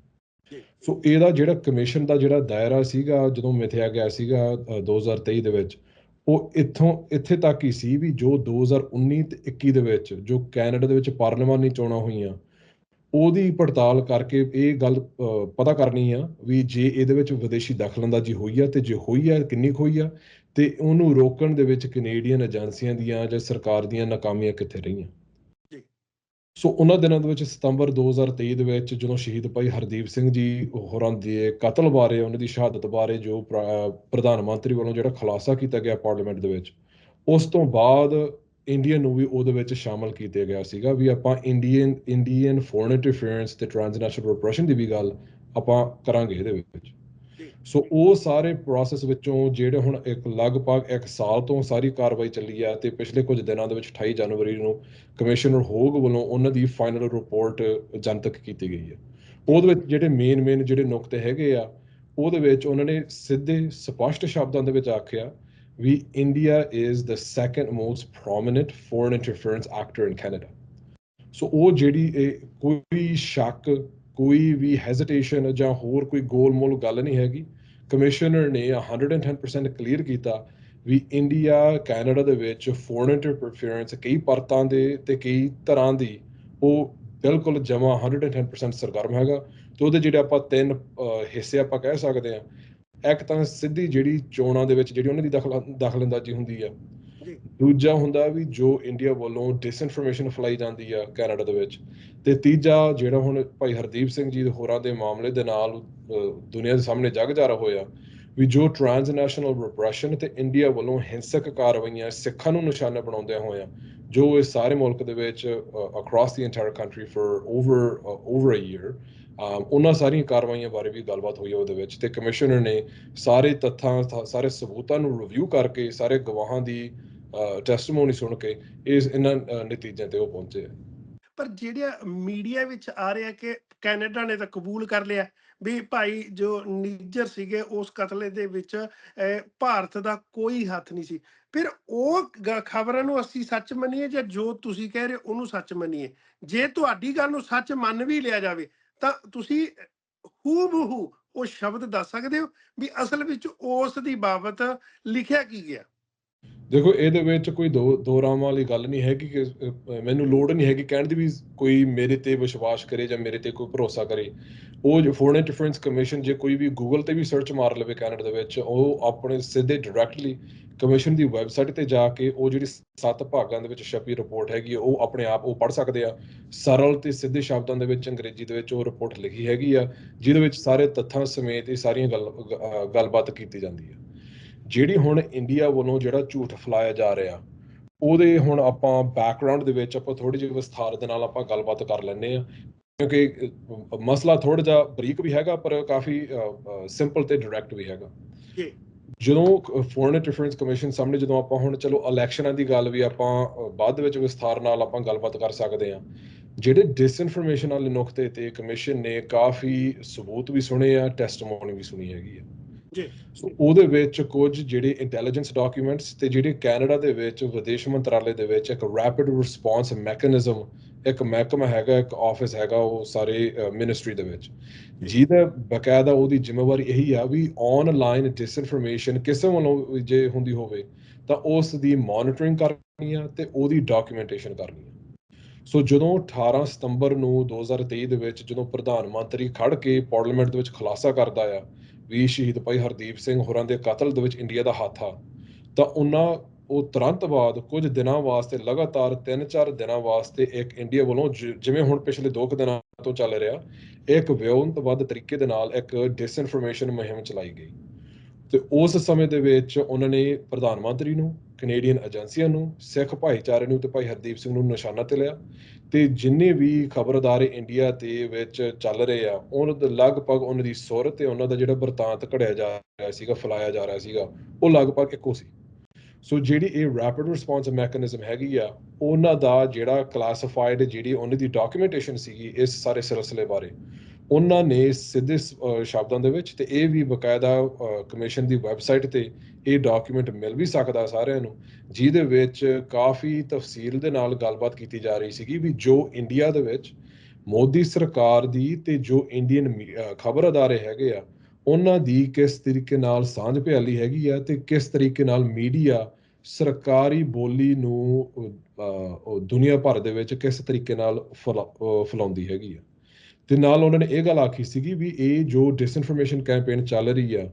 ਸੋ ਇਹਦਾ ਜਿਹੜਾ ਕਮਿਸ਼ਨ ਦਾ ਜਿਹੜਾ ਦਾਇਰਾ ਸੀਗਾ ਜਦੋਂ ਮਿਥਿਆ ਗਿਆ ਸੀਗਾ ਅ, 2023 ਦੇ ਵਿੱਚ ਉਹ ਇੱਥੋਂ ਇੱਥੇ ਤੱਕ ਹੀ ਸੀ ਵੀ ਜੋ 2019 ਤੇ 21 ਦੇ ਵਿੱਚ ਜੋ ਕੈਨੇਡਾ ਦੇ ਵਿੱਚ ਪਾਰਲੀਮਾਨੀ ਚੋਣਾਂ ਹੋਈਆਂ ਉਹਦੀ ਪੜਤਾਲ ਕਰਕੇ ਇਹ ਗੱਲ ਪਤਾ ਕਰਨੀ ਆ ਵੀ ਜੇ ਇਹਦੇ ਵਿੱਚ ਵਿਦੇਸ਼ੀ ਦਖਲਅੰਦਾਜ਼ੀ ਹੋਈ ਆ ਤੇ ਜੇ ਹੋਈ ਆ ਕਿੰਨੀ ਹੋਈ ਆ ਤੇ ਉਹਨੂੰ ਰੋਕਣ ਦੇ ਵਿੱਚ ਕੈਨੇਡੀਅਨ ਏਜੰਸੀਆਂ ਦੀਆਂ ਜਾਂ ਸਰਕਾਰ ਦੀਆਂ ਨਾਕਾਮੀਆਂ ਕਿੱਥੇ ਰਹੀਆਂ ਜੀ। ਸੋ ਉਹਨਾਂ ਦਿਨਾਂ ਦੇ ਵਿੱਚ ਸਤੰਬਰ 2023 ਦੇ ਵਿੱਚ ਜਦੋਂ ਸ਼ਹੀਦ ਭਾਈ ਹਰਦੀਪ ਸਿੰਘ ਜੀ ਹੋਰਾਂ ਦੇ ਕਤਲ ਬਾਰੇ ਉਹਨਾਂ ਦੀ ਸ਼ਹਾਦਤ ਬਾਰੇ ਜੋ ਪ੍ਰ- ਪ੍ਰਧਾਨ ਮੰਤਰੀ ਵੱਲੋਂ ਜਿਹੜਾ ਖੁਲਾਸਾ ਕੀਤਾ ਗਿਆ ਪਾਰਲੀਮੈਂਟ ਦੇ ਵਿੱਚ ਉਸ ਤੋਂ ਬਾਅਦ ਇੰਡੀਆ ਨੂੰ ਵੀ ਉਹਦੇ ਵਿੱਚ ਸ਼ਾਮਲ ਕੀਤਾ ਗਿਆ ਸੀਗਾ ਵੀ ਆਪਾਂ ਇੰਡੀਅਨ ਇੰਡੀਅਨ ਫੋਰਨ ਇੰਟਰਫੇਰੈਂਸ ਤੇ ਟ੍ਰਾਂਸਨੈਸ਼ਨਲ ਰਿਪਰੈਸ਼ਨ ਦੀ ਵੀ ਗੱਲ ਆਪਾਂ ਕਰਾਂਗੇ ਇਹਦੇ ਵਿੱਚ। ਸੋ ਉਹ ਸਾਰੇ ਪ੍ਰੋਸੈਸ ਵਿੱਚੋਂ ਜਿਹੜੇ ਹੁਣ ਇੱਕ ਲਗਭਗ ਇੱਕ ਸਾਲ ਤੋਂ ਸਾਰੀ ਕਾਰਵਾਈ ਚੱਲੀ ਆ ਤੇ ਪਿਛਲੇ ਕੁਝ ਦਿਨਾਂ ਦੇ ਵਿੱਚ 28 ਜਨਵਰੀ ਨੂੰ ਕਮਿਸ਼ਨਰ ਹੋਗ ਵੱਲੋਂ ਉਹਨਾਂ ਦੀ ਫਾਈਨਲ ਰਿਪੋਰਟ ਜਨਤਕ ਕੀਤੀ ਗਈ ਹੈ। ਉਹਦੇ ਵਿੱਚ ਜਿਹੜੇ ਮੇਨ ਮੇਨ ਜਿਹੜੇ ਨੁਕਤੇ ਹੈਗੇ ਆ, ਉਹਦੇ ਵਿੱਚ ਉਹਨਾਂ ਨੇ ਸਿੱਧੇ ਸਪਸ਼ਟ ਸ਼ਬਦਾਂ ਦੇ ਵਿੱਚ ਆਖਿਆ ਵੀ India is the second most prominent foreign interference actor in Canada so ਉਹ ਜਿਹੜੀ ਕੋਈ ਸ਼ੱਕ ਕੋਈ ਵੀ ਹੈਜ਼ਿਟੇਸ਼ਨ ਜਾਂ ਹੋਰ ਕੋਈ ਗੋਲਮੋਲ ਗੱਲ ਨਹੀਂ ਹੈਗੀ ਕਮਿਸ਼ਨਰ ਨੇ 110% ਕਲੀਅਰ ਕੀਤਾ ਵੀ ਇੰਡੀਆ ਕੈਨੇਡਾ ਦੇ ਵਿੱਚ ਫੋਰਨ ਇੰਟਰਫੇਰੈਂਸ ਕਈ ਪਰਤਾਂ ਦੇ ਤੇ ਕਈ ਤਰ੍ਹਾਂ ਦੀ ਉਹ ਬਿਲਕੁਲ ਜਮਾ 110% ਸਰਗਰਮ ਹੈਗਾ ਤੇ ਉਹਦੇ ਜਿਹੜੇ ਆਪਾਂ ਤਿੰਨ ਹਿੱਸੇ ਆਪਾਂ ਕਹਿ ਸਕਦੇ ਆ ਇੱਕ ਤਾਂ ਸਿੱਧੀ ਜਿਹੜੀ ਚੋਣਾਂ ਦੇ ਵਿੱਚ ਜਿਹੜੀ ਉਹਨਾਂ ਦੀ ਦਖਲ ਦਖਲਅੰਦਾਜ਼ੀ ਹੁੰਦੀ ਆ ਜੀ। ਦੂਜਾ ਹੁੰਦਾ ਵੀ ਜੋ ਇੰਡੀਆ ਵੱਲੋਂ ਡਿਸਇਨਫੋਰਮੇਸ਼ਨ ਫਲਾਈ ਜਾਂਦੀ ਆ ਕੈਨੇਡਾ ਦੇ ਵਿੱਚ ਤੇ ਤੀਜਾ ਜਿਹੜਾ ਹੁਣ ਭਾਈ ਹਰਦੀਪ ਸਿੰਘ ਜੀ ਦੇ ਹੋਰਾਂ ਦੇ ਮਾਮਲੇ ਦੇ ਨਾਲ ਦੁਨੀਆ ਦੇ ਸਾਹਮਣੇ ਜਗ ਜਾਰਾ ਹੋਇਆ ਵੀ ਜੋ ਟ੍ਰਾਂਸਨੈਸ਼ਨਲ ਰਿਪਰੈਸ਼ਨ ਤੇ ਇੰਡੀਆ ਵੱਲੋਂ ਹਿੰਸਕ ਕਾਰਵਾਈਆਂ ਸਿੱਖਾਂ ਨੂੰ ਨਿਸ਼ਾਨਾ ਬਣਾਉਂਦਿਆਂ ਹੋਇਆਂ ਜੋ ਇਸ ਸਾਰੇ ਮੁਲਕ ਦੇ ਵਿੱਚ across the entire country for over over a year ਉਹਨਾਂ ਸਾਰੀਆਂ ਕਾਰਵਾਈਆਂ ਬਾਰੇ ਵੀ ਗੱਲਬਾਤ ਹੋਈ ਹੈ ਉਹਦੇ ਵਿੱਚ ਤੇ ਕਮਿਸ਼ਨਰ ਨੇ ਸਾਰੇ ਤੱਥਾਂ ਸਾਰੇ ਸਬੂਤਾਂ ਨੂੰ ਰਿਵਿਊ ਕਰਕੇ ਸਾਰੇ ਗਵਾਹਾਂ ਦੀ ਟੈਸਟੀਮੋਨੀ ਸੁਣ ਕੇ ਇਸ, ਇਹਨਾਂ ਨਤੀਜਿਆਂ ਤੇ ਉਹ ਪਹੁੰਚੇ ਪਰ ਜਿਹੜਾ ਮੀਡੀਆ ਵਿੱਚ ਆ ਰਿਹਾ ਕਿ ਕੈਨੇਡਾ ਨੇ ਤਾਂ ਕਬੂਲ ਕਰ ਲਿਆ ਵੀ ਭਾਈ ਜੋ ਨੀਜਰ ਸੀਗੇ ਉਸ ਕਤਲੇ ਦੇ ਵਿੱਚ ਭਾਰਤ ਦਾ ਕੋਈ ਹੱਥ ਨਹੀਂ ਸੀ। ਫਿਰ ਉਹ ਖਬਰਾਂ ਨੂੰ ਅਸੀਂ ਸੱਚ ਮੰਨੀਏ ਜਾਂ ਜੋ ਤੁਸੀਂ ਕਹਿ ਰਹੇ ਹੋ ਉਹਨੂੰ ਸੱਚ ਮੰਨੀਏ? ਜੇ ਤੁਹਾਡੀ ਗੱਲ ਨੂੰ ਸੱਚ ਮੰਨ ਵੀ ਲਿਆ ਜਾਵੇ ਤਾਂ ਤੁਸੀਂ ਹੂ ਬਹੂ ਉਹ ਸ਼ਬਦ ਦੱਸ ਸਕਦੇ ਹੋ ਵੀ ਅਸਲ ਵਿੱਚ ਉਸ ਦੀ ਬਾਬਤ ਲਿਖਿਆ ਕੀ ਗਿਆ? ਦੇਖੋ, ਇਹਦੇ ਵਿੱਚ ਕੋਈ ਦੋ ਦੋ ਰਾਵਾਂ ਵਾਲੀ ਗੱਲ ਨਹੀਂ ਹੈਗੀ ਕਿ ਮੈਨੂੰ ਲੋੜ ਨਹੀਂ ਹੈਗੀ ਕਹਿਣ ਦੀ ਵੀ ਕੋਈ ਮੇਰੇ ਤੇ ਵਿਸ਼ਵਾਸ ਕਰੇ ਜਾਂ ਮੇਰੇ ਤੇ ਕੋਈ ਭਰੋਸਾ ਕਰੇ। ਉਹ ਜੋ ਫੋਰਨ ਇੰਟਰਫਰੈਂਸ ਕਮਿਸ਼ਨ ਜੇ ਕੋਈ ਵੀ ਗੂਗਲ ਤੇ ਵੀ ਸਰਚ ਮਾਰ ਲਵੇ ਕੈਨੇਡਾ ਦੇ ਵਿੱਚ ਉਹ ਆਪਣੇ ਸਿੱਧੇ ਡਾਇਰੈਕਟਲੀ ਕਮਿਸ਼ਨ ਦੀ ਵੈਬਸਾਈਟ ਤੇ ਜਾ ਕੇ ਉਹ ਜਿਹੜੀ ਸੱਤ ਭਾਗਾਂ ਦੇ ਵਿੱਚ ਛਪੀ ਰਿਪੋਰਟ ਹੈਗੀ ਹੈ, ਉਹ ਆਪਣੇ ਆਪ ਉਹ ਪੜ੍ਹ ਸਕਦੇ ਆ। ਸਰਲ ਤੇ ਸਿੱਧੇ ਸ਼ਬਦਾਂ ਦੇ ਵਿੱਚ ਅੰਗਰੇਜ਼ੀ ਦੇ ਵਿੱਚ ਉਹ ਰਿਪੋਰਟ ਲਿਖੀ ਹੈਗੀ ਆ ਜਿਹਦੇ ਵਿੱਚ ਸਾਰੇ ਤੱਥਾਂ ਸਮੇਤ ਇਹ ਸਾਰੀਆਂ ਗੱਲ ਗੱਲਬਾਤ ਕੀਤੀ ਜਾਂਦੀ ਹੈ ਜਿਹੜੀ ਹੁਣ ਇੰਡੀਆ ਵੱਲੋਂ ਜਿਹੜਾ ਝੂਠ ਫੈਲਾਇਆ ਜਾ ਰਿਹਾ ਉਹਦੇ ਹੁਣ ਆਪਾਂ ਬੈਕਗ੍ਰਾਉਂਡ ਦੇ ਵਿੱਚ ਆਪਾਂ ਥੋੜੀ ਜਿਹੀ ਵਿਸਥਾਰ ਦੇ ਨਾਲ ਆਪਾਂ ਗੱਲਬਾਤ ਕਰ ਲੈਂਦੇ ਆ। ਕਿਉਂਕਿ ਮਸਲਾ ਥੋੜਾ ਜਿਹਾ ਬਰੀਕ ਵੀ ਹੈਗਾ ਪਰ ਕਾਫੀ ਸਿੰਪਲ ਤੇ ਡਾਇਰੈਕਟ ਵੀ ਹੈਗਾ ਜੀ। ਜਦੋਂ ਫੋਰਨ ਇੰਟਰਫਰੈਂਸ ਕਮਿਸ਼ਨ ਸਾਹਮਣੇ ਜਦੋਂ ਆਪਾਂ ਹੁਣ ਚਲੋ ਇਲੈਕਸ਼ਨਾਂ ਦੀ ਗੱਲ ਵੀ ਆਪਾਂ ਬਾਅਦ ਦੇ ਵਿੱਚ ਵਿਸਥਾਰ ਨਾਲ ਆਪਾਂ ਗੱਲਬਾਤ ਕਰ ਸਕਦੇ ਆ ਜਿਹੜੇ ਡਿਸਇਨਫੋਰਮੇਸ਼ਨ ਵਾਲੇ ਨੁਕਤੇ ਤੇ ਕਮਿਸ਼ਨ ਨੇ ਕਾਫੀ ਸਬੂਤ ਵੀ ਸੁਣੇ ਆ ਟੈਸਟਮੋਨੀ ਵੀ ਸੁਣੀ ਹੈਗੀ ਆ ਜੀ। ਸੋ ਉਹਦੇ ਵਿੱਚ ਕੁਝ ਜਿਹੜੇ ਇੰਟੈਲੀਜੈਂਸ ਡਾਕੂਮੈਂਟਸ ਤੇ ਜਿਹੜੇ ਕੈਨੇਡਾ ਦੇ ਵਿੱਚ ਵਿਦੇਸ਼ ਮੰਤਰਾਲੇ ਦੇ ਵਿੱਚ ਇੱਕ ਰੈਪਿਡ ਰਿਸਪੌਂਸ ਮੈਕੈਨਿਜ਼ਮ ਇੱਕ ਮਹਿਕਮਾ ਹੈਗਾ ਇੱਕ ਆਫਿਸ ਹੈਗਾ ਉਹ ਸਾਰੇ ਮਿਨਿਸਟਰੀ ਦੇ ਵਿੱਚ। ਜਿਹਦਾ ਬਕਾਇਦਾ ਉਹਦੀ ਜ਼ਿੰਮੇਵਾਰੀ ਇਹੀ ਆ ਵੀ ਆਨਲਾਈਨ ਡਿਸਇਨਫੋਰਮੇਸ਼ਨ ਕਿਸੇ ਵੱਲੋਂ ਜੇ ਹੁੰਦੀ ਹੋਵੇ ਤਾਂ ਉਸ ਦੀ ਮੋਨਿਟਰਿੰਗ ਕਰਨੀ ਆ ਤੇ ਉਹਦੀ ਡਾਕੂਮੈਂਟੇਸ਼ਨ ਕਰਨੀ ਆ। ਸੋ ਜਦੋਂ 18 ਸਤੰਬਰ ਨੂੰ 2023 ਦੇ ਵਿੱਚ ਜਦੋਂ ਪ੍ਰਧਾਨ ਮੰਤਰੀ ਖੜ ਕੇ ਪਾਰਲੀਮੈਂਟ ਦੇ ਵਿੱਚ ਖੁਲਾਸਾ ਕਰਦਾ ਆ ਵੀ ਸ਼ਹੀਦ ਭਾਈ ਹਰਦੀਪ ਸਿੰਘ ਹੋਰਾਂ ਦੇ ਕਤਲ ਦੇ ਵਿੱਚ ਇੰਡੀਆ ਦਾ ਹੱਥ ਆ ਤਾਂ ਉਹਨਾਂ ਉਹ ਤੁਰੰਤ ਬਾਅਦ ਕੁਝ ਦਿਨਾਂ ਵਾਸਤੇ, ਲਗਾਤਾਰ 3-4 ਦਿਨਾਂ ਵਾਸਤੇ ਇੱਕ ਇੰਡੀਆ ਵੱਲੋਂ ਜਿ- ਜਿਵੇਂ ਹੁਣ ਪਿਛਲੇ 2 ਦਿਨਾਂ ਤੋਂ ਚੱਲ ਰਿਹਾ, ਇੱਕ ਵਿਉਂਤਬੱਧ ਤਰੀਕੇ ਦੇ ਨਾਲ ਇੱਕ ਡਿਸਇਨਫੋਰਮੇਸ਼ਨ ਮੁਹਿੰਮ ਚਲਾਈ ਗਈ। ਤੇ ਉਸ ਸਮੇਂ ਦੇ ਵਿੱਚ ਉਹਨਾਂ ਨੇ ਪ੍ਰਧਾਨ ਮੰਤਰੀ ਨੂੰ ਕੈਨੇਡੀਅਨ ਏਜੰਸੀਆਂ ਨੂੰ, ਸਿੱਖ ਭਾਈਚਾਰੇ ਨੂੰ ਤੇ ਭਾਈ ਹਰਦੀਪ ਸਿੰਘ ਨੂੰ ਨਿਸ਼ਾਨਾ ਤੇ ਲਿਆ ਤੇ ਜਿੰਨੇ ਵੀ ਖਬਰਦਾਰ ਇੰਡੀਆ ਤੇ ਵਿੱਚ ਚੱਲ ਰਹੇ ਆ ਉਹਨਾਂ ਦੇ ਲਗਭਗ ਉਹਨਾਂ ਦੀ ਸੁਰ ਤੇ ਉਹਨਾਂ ਦਾ ਜਿਹੜਾ ਵਰਤਾਂਤ ਘੜਿਆ ਜਾ ਰਿਹਾ ਸੀਗਾ, ਫਲਾਇਆ ਜਾ ਰਿਹਾ ਸੀਗਾ, ਉਹ ਲਗਭਗ ਇੱਕੋ ਸੀ। ਸੋ ਜਿਹੜੀ ਇਹ ਰੈਪਿਡ ਰਿਸਪੌਂਸ ਮੈਕੈਨਿਜ਼ਮ ਹੈਗੀ ਆ, ਉਹਨਾਂ ਦਾ ਜਿਹੜਾ ਕਲਾਸੀਫਾਈਡ ਜਿਹੜੀ ਉਹਨਾਂ ਦੀ ਡਾਕੂਮੈਂਟੇਸ਼ਨ ਸੀਗੀ ਇਸ ਸਾਰੇ ਸਿਲਸਿਲੇ ਬਾਰੇ। ਉਹਨਾਂ ਨੇ ਸਿੱਧੇ ਸ਼ਬਦਾਂ ਦੇ ਵਿੱਚ ਤੇ ਇਹ ਵੀ ਬਕਾਇਦਾ ਕਮਿਸ਼ਨ ਦੀ ਵੈਬਸਾਈਟ ਤੇ ਇਹ ਡਾਕੂਮੈਂਟ ਮਿਲ ਵੀ ਸਕਦਾ ਸਾਰਿਆਂ ਨੂੰ, ਜਿਹਦੇ ਵਿੱਚ ਕਾਫੀ ਤਫਸੀਲ ਦੇ ਨਾਲ ਗੱਲਬਾਤ ਕੀਤੀ ਜਾ ਰਹੀ ਸੀਗੀ ਵੀ ਜੋ ਇੰਡੀਆ ਦੇ ਵਿੱਚ ਮੋਦੀ ਸਰਕਾਰ ਦੀ ਤੇ ਜੋ ਇੰਡੀਅਨ ਖਬਰ ਅਦਾਰੇ ਹੈਗੇ ਆ ਉਹਨਾਂ ਦੀ ਕਿਸ ਤਰੀਕੇ ਨਾਲ ਸਾਂਝ ਭਿਆਲੀ ਹੈਗੀ ਆ ਤੇ ਕਿਸ ਤਰੀਕੇ ਨਾਲ ਮੀਡੀਆ ਸਰਕਾਰੀ ਬੋਲੀ ਨੂੰ ਦੁਨੀਆ ਭਰ ਦੇ ਵਿੱਚ ਕਿਸ ਤਰੀਕੇ ਨਾਲ ਫੈਲਾ- ਫੈਲਾਉਂਦੀ ਹੈਗੀ ਆ। ਤੇ ਨਾਲ ਉਹਨਾਂ ਨੇ ਇਹ ਗੱਲ ਆਖੀ ਸੀਗੀ ਵੀ ਇਹ ਜੋ ਡਿਸਇਨਫੋਰਮੇਸ਼ਨ ਕੈਂਪੇਨ ਚੱਲ ਰਹੀ ਆ,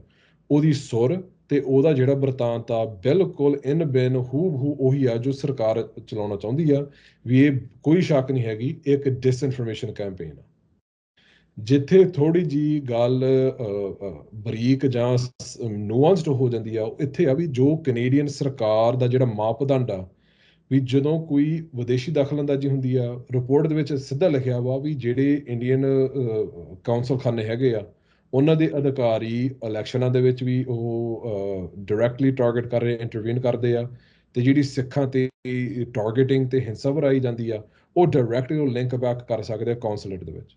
ਉਹਦੀ ਸੁਰ ਤੇ ਉਹਦਾ ਜਿਹੜਾ ਵਰਤਾਂਤ ਆ, ਬਿਲਕੁਲ ਇਨ ਬਿਨ ਹੂ ਹੂ ਉਹੀ ਆ ਜੋ ਸਰਕਾਰ ਚਲਾਉਣਾ ਚਾਹੁੰਦੀ ਆ, ਵੀ ਇਹ ਕੋਈ ਸ਼ੱਕ ਨਹੀਂ ਹੈਗੀ, ਇੱਕ ਡਿਸਇਨਫੋਰਮੇਸ਼ਨ ਕੈਂਪੇਨ ਆ। ਜਿੱਥੇ ਥੋੜੀ ਜੀ ਗੱਲ ਬਰੀਕ ਜਾਂ ਨੂਆਂਸਡ ਹੋ ਜਾਂਦੀ ਆ, ਇੱਥੇ ਆ ਵੀ ਜੋ ਕੈਨੇਡੀਅਨ ਸਰਕਾਰ ਦਾ ਜਿਹੜਾ ਮਾਪਦੰਡ ਆ, ਵੀ ਜਦੋਂ ਕੋਈ ਵਿਦੇਸ਼ੀ ਦਖਲਅੰਦਾਜ਼ੀ ਹੁੰਦੀ ਆ ਰਿਪੋਰਟ ਦੇ ਵਿੱਚ ਸਿੱਧਾ ਲਿਖਿਆ ਵਾ ਵੀ ਜਿਹੜੇ ਇੰਡੀਅਨ ਕਾਉਂਸਲ ਖਾਨੇ ਹੈਗੇ ਆ, ਉਹਨਾਂ ਦੇ ਅਧਿਕਾਰੀ ਇਲੈਕਸ਼ਨਾਂ ਦੇ ਵਿੱਚ ਵੀ ਉਹ ਡਾਇਰੈਕਟਲੀ ਟਾਰਗੇਟ ਕਰ ਰਹੇ ਇੰਟਰਵੀਨ ਕਰਦੇ ਆ, ਤੇ ਜਿਹੜੀ ਸਿੱਖਾਂ ਤੇ ਟਾਰਗੇਟਿੰਗ ਤੇ ਹਿੰਸਾ ਵਰਾਈ ਜਾਂਦੀ ਆ, ਉਹ ਡਾਇਰੈਕਟਲੀ ਉਹ ਲਿੰਕ ਬੈਕ ਕਰ ਸਕਦੇ ਆ ਕੌਂਸੂਲੇਟ ਦੇ ਵਿੱਚ।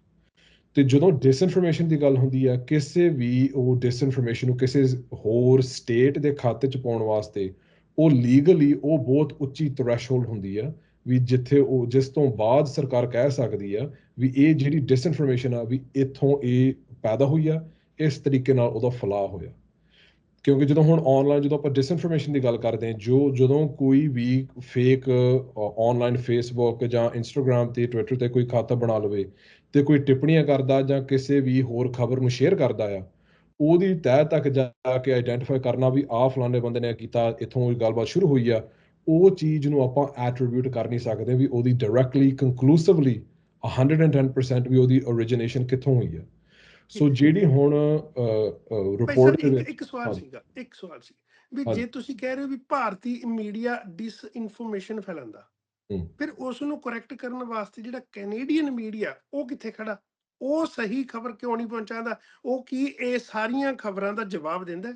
ਤੇ ਜਦੋਂ ਡਿਸਇਨਫੋਰਮੇਸ਼ਨ ਦੀ ਗੱਲ ਹੁੰਦੀ ਆ, ਕਿਸੇ ਵੀ ਉਹ ਡਿਸਇਨਫੋਰਮੇਸ਼ਨ ਨੂੰ ਕਿਸੇ ਹੋਰ ਸਟੇਟ ਦੇ ਖਾਤੇ ਚ ਪਾਉਣ ਵਾਸਤੇ, ਉਹ ਲੀਗਲੀ ਉਹ ਬਹੁਤ ਉੱਚੀ ਥ੍ਰੈਸ਼ਹੋਲਡ ਹੁੰਦੀ ਆ, ਵੀ ਜਿੱਥੇ ਉਹ ਜਿਸ ਤੋਂ ਬਾਅਦ ਸਰਕਾਰ ਕਹਿ ਸਕਦੀ ਆ ਵੀ ਇਹ ਜਿਹੜੀ ਡਿਸਇਨਫੋਰਮੇਸ਼ਨ ਆ, ਵੀ ਇੱਥੋਂ ਇਹ ਪੈਦਾ ਹੋਈ ਆ, ਇਸ ਤਰੀਕੇ ਨਾਲ ਉਹਦਾ ਫਲਾਅ ਹੋਇਆ। ਕਿਉਂਕਿ ਜਦੋਂ ਹੁਣ ਆਨਲਾਈਨ ਜਦੋਂ ਆਪਾਂ ਡਿਸਇਨਫੋਰਮੇਸ਼ਨ ਦੀ ਗੱਲ ਕਰਦੇ ਹਾਂ, ਜੋ ਜਦੋਂ ਕੋਈ ਵੀ ਫੇਕ ਆਨਲਾਈਨ ਫੇਸਬੁੱਕ ਜਾਂ ਇੰਸਟਾਗ੍ਰam ਤੇ ਟਵਿੱਟਰ ਤੇ ਕੋਈ ਖਾਤਾ ਬਣਾ ਲਵੇ ਤੇ ਕੋਈ ਟਿੱਪਣੀਆਂ ਕਰਦਾ ਜਾਂ ਕਿਸੇ ਵੀ ਹੋਰ ਖਬਰ ਨੂੰ ਸ਼ੇਅਰ ਕਰਦਾ ਆ ਉਹਦੀ ਤਹਿ ਤੱਕ ਜਾ ਕੇ ਆਈਡੈਂਟੀਫਾਈ ਕਰਨਾ ਵੀ ਆਹ ਫਲਾਣੇ ਬੰਦੇ ਨੇ ਕੀਤਾ ਇੱਥੋਂ ਗੱਲਬਾਤ ਸ਼ੁਰੂ ਹੋਈ ਆ ਉਹ ਚੀਜ਼ ਨੂੰ ਆਪਾਂ ਐਟਰੀਬਿਊਟ ਕਰ ਨਹੀਂ ਸਕਦੇ ਵੀ ਉਹਦੀ ਡਾਇਰੈਕਟਲੀ ਕੰਕਲੂਸਿਵਲੀ 110% ਵੀ ਉਹਦੀ origination ਕਿੱਥੋਂ ਹੋਈ ਆ ਸੋ ਜਿਹੜੀ ਹੁਣ ਰਿਪੋਰਟ ਦੇ ਇੱਕ ਵਿੱਚ ਇੱਕ ਸਵਾਲ। ਸੀਗਾ ਇੱਕ ਸਵਾਲ ਸੀ ਵੀ। ਜੇ ਤੁਸੀਂ ਕਹਿ ਰਹੇ ਹੋ ਵੀ ਭਾਰਤੀ ਮੀਡੀਆ ਡਿਸਇਨਫੋਰਮੇਸ਼ਨ ਫੈਲਾਉਂਦਾ। ਫਿਰ ਉਸ ਨੂੰ ਕਰੈਕਟ ਕਰਨ ਵਾਸਤੇ ਜਿਹੜਾ ਕੈਨੇਡੀਅਨ ਮੀਡੀਆ ਉਹ ਕਿੱਥੇ ਖੜਾ ਉਹ ਸਹੀ ਖਬਰ ਕਿਉਂ ਨਹੀਂ ਪਹੁੰਚਾਉਂਦਾ? ਉਹ ਕੀ ਇਹ ਸਾਰੀਆਂ ਖਬਰਾਂ ਦਾ ਜਵਾਬ ਦਿੰਦਾ?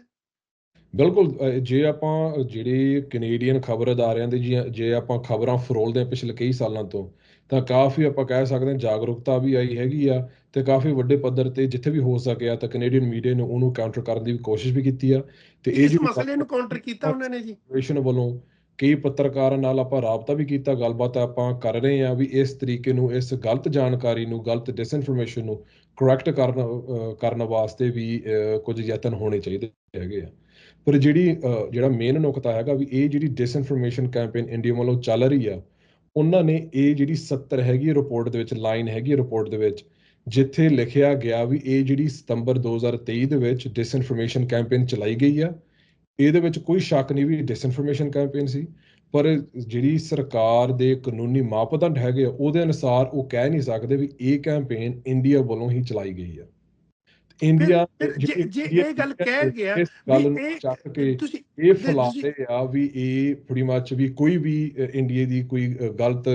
ਬਿਲਕੁਲ ਜੇ ਆਪਾਂ ਜਿਹੜੇ ਕੈਨੇਡੀਅਨ ਖਬਰ ਅਦਾਰਿਆਂ ਦੇ ਜੀ- ਜੇ ਆਪਾਂ ਖਬਰਾਂ ਫਰੋਲਦੇ ਹਾਂ ਪਿਛਲੇ ਕਈ ਸਾਲਾਂ ਤੋਂ ਤਾਂ ਕਾਫੀ ਆਪਾਂ ਕਹਿ ਸਕਦੇ ਹਾਂ ਜਾਗਰੂਕਤਾ ਵੀ ਆਈ ਹੈਗੀ ਆ ਤੇ ਕਾਫੀ ਵੱਡੇ ਪੱਧਰ ਤੇ ਜਿੱਥੇ ਵੀ ਹੋ ਸਕਿਆ ਤਾਂ ਕੈਨੇਡੀਅਨ ਮੀਡੀਆ ਨੇ ਉਹਨੂੰ ਕਾਊਂਟਰ ਕਰਨ ਦੀ ਵੀ ਕੋਸ਼ਿਸ਼ ਵੀ ਕੀਤੀ ਆ ਤੇ ਇਹ ਜਿਹੜੀ ਮਸਲੇ ਨੂੰ ਕਾਊਂਟਰ ਕੀਤਾ ਉਹਨਾਂ ਨੇ ਜੀ? ਐਡਮਿਨਿਸਟ੍ਰੇਸ਼ਨ ਵੱਲੋਂ ਕਈ ਪੱਤਰਕਾਰਾਂ ਨਾਲ ਆਪਾਂ ਰਾਬਤਾ ਵੀ ਕੀਤਾ, ਗੱਲਬਾਤ ਆਪਾਂ ਕਰ ਰਹੇ ਹਾਂ ਵੀ ਇਸ ਤਰੀਕੇ ਨੂੰ, ਇਸ ਗਲਤ ਜਾਣਕਾਰੀ ਨੂੰ, ਗਲਤ ਡਿਸਇਨਫੋਰਮੇਸ਼ਨ ਨੂੰ ਕਰੈਕਟ ਕਰਨ ਕਰਨ ਵਾਸਤੇ ਵੀ ਕੁਝ ਯਤਨ ਹੋਣੇ ਚਾਹੀਦੇ ਹੈਗੇ ਆ। ਪਰ ਜਿਹੜੀ ਜਿਹੜਾ ਮੇਨ ਨੁਕਤਾ ਹੈਗਾ ਵੀ ਇਹ ਜਿਹੜੀ ਡਿਸਇਨਫੋਰਮੇਸ਼ਨ ਕੈਂਪੇਨ ਇੰਡੀਆ ਵੱਲੋਂ ਚੱਲ ਰਹੀ ਆ, ਉਹਨਾਂ ਨੇ ਇਹ ਜਿਹੜੀ 70 ਹੈਗੀ ਰਿਪੋਰਟ ਦੇ ਵਿੱਚ ਲਾਈਨ ਹੈਗੀ ਰਿਪੋਰਟ ਦੇ ਵਿੱਚ, ਜਿੱਥੇ ਲਿਖਿਆ ਗਿਆ ਵੀ ਇਹ ਜਿਹੜੀ ਸਤੰਬਰ 2023 ਦੇ ਵਿੱਚ ਡਿਸਇਨਫੋਰਮੇਸ਼ਨ ਕੈਂਪੇਨ ਚਲਾਈ ਗਈ ਆ ਇਹਦੇ ਵਿੱਚ ਕੋਈ ਸ਼ੱਕ ਨਹੀਂ ਵੀ ਡਿਸਇਨਫੋਰਮੇਸ਼ਨ ਕੈਂਪੇਨ ਸੀ ਪਰ ਜਿਹੜੀ ਸਰਕਾਰ ਦੇ ਕਾਨੂੰਨੀ ਮਾਪਦੰਡ ਹੈਗੇ ਉਹਦੇ ਅਨੁਸਾਰ ਉਹ ਕਹਿ ਨਹੀਂ ਸਕਦੇ ਵੀ ਇਹ ਕੈਂਪੇਨ ਇੰਡੀਆ ਵੱਲੋਂ ਹੀ ਚਲਾਈ ਗਈ ਆ। ਇੰਡੀਆ ਜੇ- ਇਹ ਗੱਲ ਕਹਿ ਗਿਆ ਇਸ ਗੱਲ ਵੀ ਨੂੰ ਇਹ- ਚੱਕ ਕੇ ਇਹ ਫੈਲਾਉਂਦੇ ਆ ਵੀ ਇਹ pretty much ਵੀ ਕੋਈ ਵੀ ਇੰਡੀਆ ਦੀ ਕੋਈ ਗਲਤ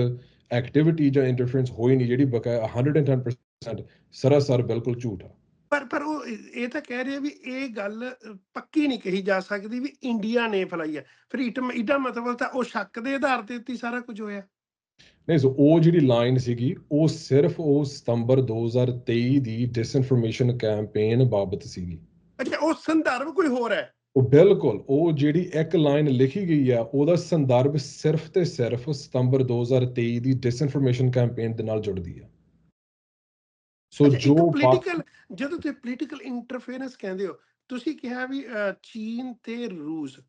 ਐਕਟੀਵਿਟੀ ਜਾਂ ਇੰਟਰਫੇਰੈਂਸ ਹੋਈ ਨਹੀਂ ਜਿਹੜੀ ਬਕਾਇਆ 110% ਸਰਾਸਰ ਬਿਲਕੁਲ ਝੂਠ ਆ। ਪਰ ਪਰ ਉਹ ਇਹ ਤਾਂ ਕਹਿ ਰਹੇ ਵੀ ਇਹ ਗੱਲ ਪੱਕੀ ਨਹੀਂ ਕਹੀ ਜਾ ਸਕਦੀ ਵੀ ਇੰਡੀਆ ਨੇ ਫੈਲਾਈ ਹੈ ਫਿਰ ਇਹਦਾ ਮਤਲਬ ਤਾਂ ਉਹ ਸ਼ੱਕ ਦੇ ਆਧਾਰ ਤੇ ਹੀ ਸਾਰਾ ਕੁਝ ਹੋਇਆ। ਨਹੀਂ ਸੋ ਉਹ ਜਿਹੜੀ ਲਾਈਨ ਸੀਗੀ ਉਹ ਸਿਰਫ ਉਹ ਸਤੰਬਰ 2023 ਦੀ ਡਿਸਇਨਫੋਰਮੇਸ਼ਨ ਕੈਂਪੇਨ ਬਾਬਤ ਸੀਗੀ। ਅੱਛਾ ਉਹ ਸੰਦਰਭ ਕੋਈ ਹੋਰ ਹੈ? ਉਹ ਬਿਲਕੁਲ ਉਹ ਜਿਹੜੀ ਇੱਕ ਲਾਈਨ ਲਿਖੀ ਗਈ ਆ ਉਹਦਾ ਸੰਦਰਭ ਸਿਰਫ ਤੇ ਸਿਰਫ ਸਤੰਬਰ 2023 ਦੀ ਡਿਸਇਨਫੋਰਮੇਸ਼ਨ ਕੈਂਪੇਨ ਦੇ ਨਾਲ ਜੁੜਦੀ ਆ। ਸੋ ਜੋ ਪੋਲੀਟੀਕਲ ਜਦੋਂ ਤੁਸੀਂ ਪੋਲੀਟੀਕਲ ਇੰਟਰਫੇਰੈਂਸ ਕਹਿੰਦੇ ਹੋ ਤੁਸੀਂ ਕਿਹਾ ਵੀ ਚੀਨ ਤੇ ਰੂਸ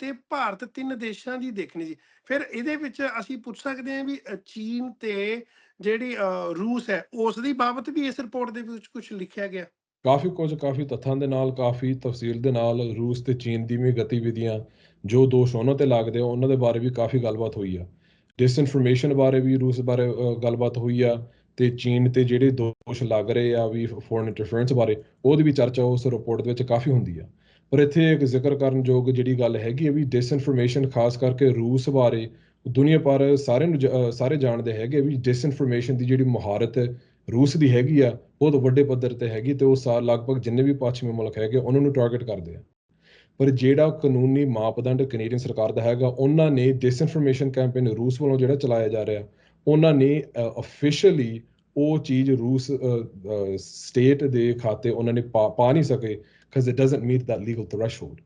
ਤੇ ਭਾਰਤ ਤਿੰਨ ਦੇਸ਼ਾਂ ਦੀ ਦੇਖਣੀ ਸੀ। ਫਿਰ ਇਹਦੇ ਵਿੱਚ ਅਸੀਂ ਪੁੱਛ ਸਕਦੇ ਹਾਂ ਵੀ ਚੀਨ ਤੇ ਜਿਹੜੀ ਰੂਸ ਹੈ ਉਸ ਦੀ ਬਾਬਤ ਵੀ ਇਸ ਰਿਪੋਰਟ ਦੇ ਵਿੱਚ ਕੁਝ ਲਿਖਿਆ ਗਿਆ? ਕਾਫੀ ਕੁਝ ਕਾਫੀ ਤੱਥਾਂ ਦੇ ਨਾਲ ਕਾਫੀ ਤਫਸੀਲ ਦੇ ਨਾਲ ਰੂਸ ਤੇ ਚੀਨ ਦੀ ਵੀ ਗਤੀਵਿਧੀਆਂ ਜੋ ਦੋਸ਼ ਉਹਨਾਂ ਤੇ ਲੱਗਦੇ ਆ ਉਹਨਾਂ ਦੇ ਬਾਰੇ ਵੀ ਕਾਫੀ ਗੱਲਬਾਤ ਹੋਈ ਆ। ਡਿਸਇਨਫੋਰਮੇਸ਼ਨ ਬਾਰੇ ਵੀ ਰੂਸ ਬਾਰੇ ਗੱਲਬਾਤ ਹੋਈ ਆ। ਤੇ ਚੀਨ ਤੇ ਜਿਹੜੇ ਦੋਸ਼ ਲੱਗ ਰਹੇ ਆ ਵੀ ਫੋਰਨ ਇੰਟਰਫੇਰੈਂਸ ਬਾਰੇ, ਉਹਦੀ ਵੀ ਚਰਚਾ ਉਸ ਰਿਪੋਰਟ ਦੇ ਵਿੱਚ ਕਾਫੀ ਹੁੰਦੀ ਆ। ਪਰ ਇੱਥੇ ਇੱਕ ਜ਼ਿਕਰ ਕਰਨ ਯੋਗ ਜਿਹੜੀ ਗੱਲ ਹੈਗੀ ਹੈ ਵੀ ਡਿਸਇਨਫੋਰਮੇਸ਼ਨ ਖਾਸ ਕਰਕੇ ਰੂਸ ਬਾਰੇ, ਦੁਨੀਆ ਭਰ ਸਾਰੇ ਨੂੰ ਜ- ਸਾਰੇ ਜਾਣਦੇ ਹੈਗੇ ਵੀ ਡਿਸਇਨਫੋਰਮੇਸ਼ਨ ਦੀ ਜਿਹੜੀ ਮੁਹਾਰਤ ਰੂਸ ਦੀ ਹੈਗੀ ਆ, ਬਹੁਤ ਵੱਡੇ ਪੱਧਰ ਤੇ ਹੈਗੀ ਤੇ ਉਹ ਸਾ, ਲਗਭਗ ਜਿੰਨੇ ਵੀ ਪੱਛਮੀ ਮੁਲਕ ਹੈਗੇ ਉਹਨਾਂ ਨੂੰ ਟਾਰਗੇਟ ਕਰਦੇ ਆ। ਪਰ ਜਿਹੜਾ ਕਾਨੂੰਨੀ ਮਾਪਦੰਡ ਕੈਨੇਡੀਅਨ ਸਰਕਾਰ ਦਾ ਹੈਗਾ, ਉਹਨਾਂ ਨੇ ਡਿਸਇਨਫੋਰਮੇਸ਼ਨ ਕੈਂਪੇਨ ਰੂਸ ਵੱਲੋਂ ਜਿਹੜਾ ਚਲਾਇਆ ਜਾ ਰਿਹਾ ਉਹਨਾਂ ਨੇ ਅਫੀਸ਼ੀਅਲੀ ਉਹ ਚੀਜ਼ ਰੂਸ ਸਟੇਟ ਦੇ ਖਾਤੇ ਉਹਨਾਂ ਨੇ ਪਾ ਪਾ ਨਹੀਂ ਸਕੇ because it doesn't meet that legal threshold.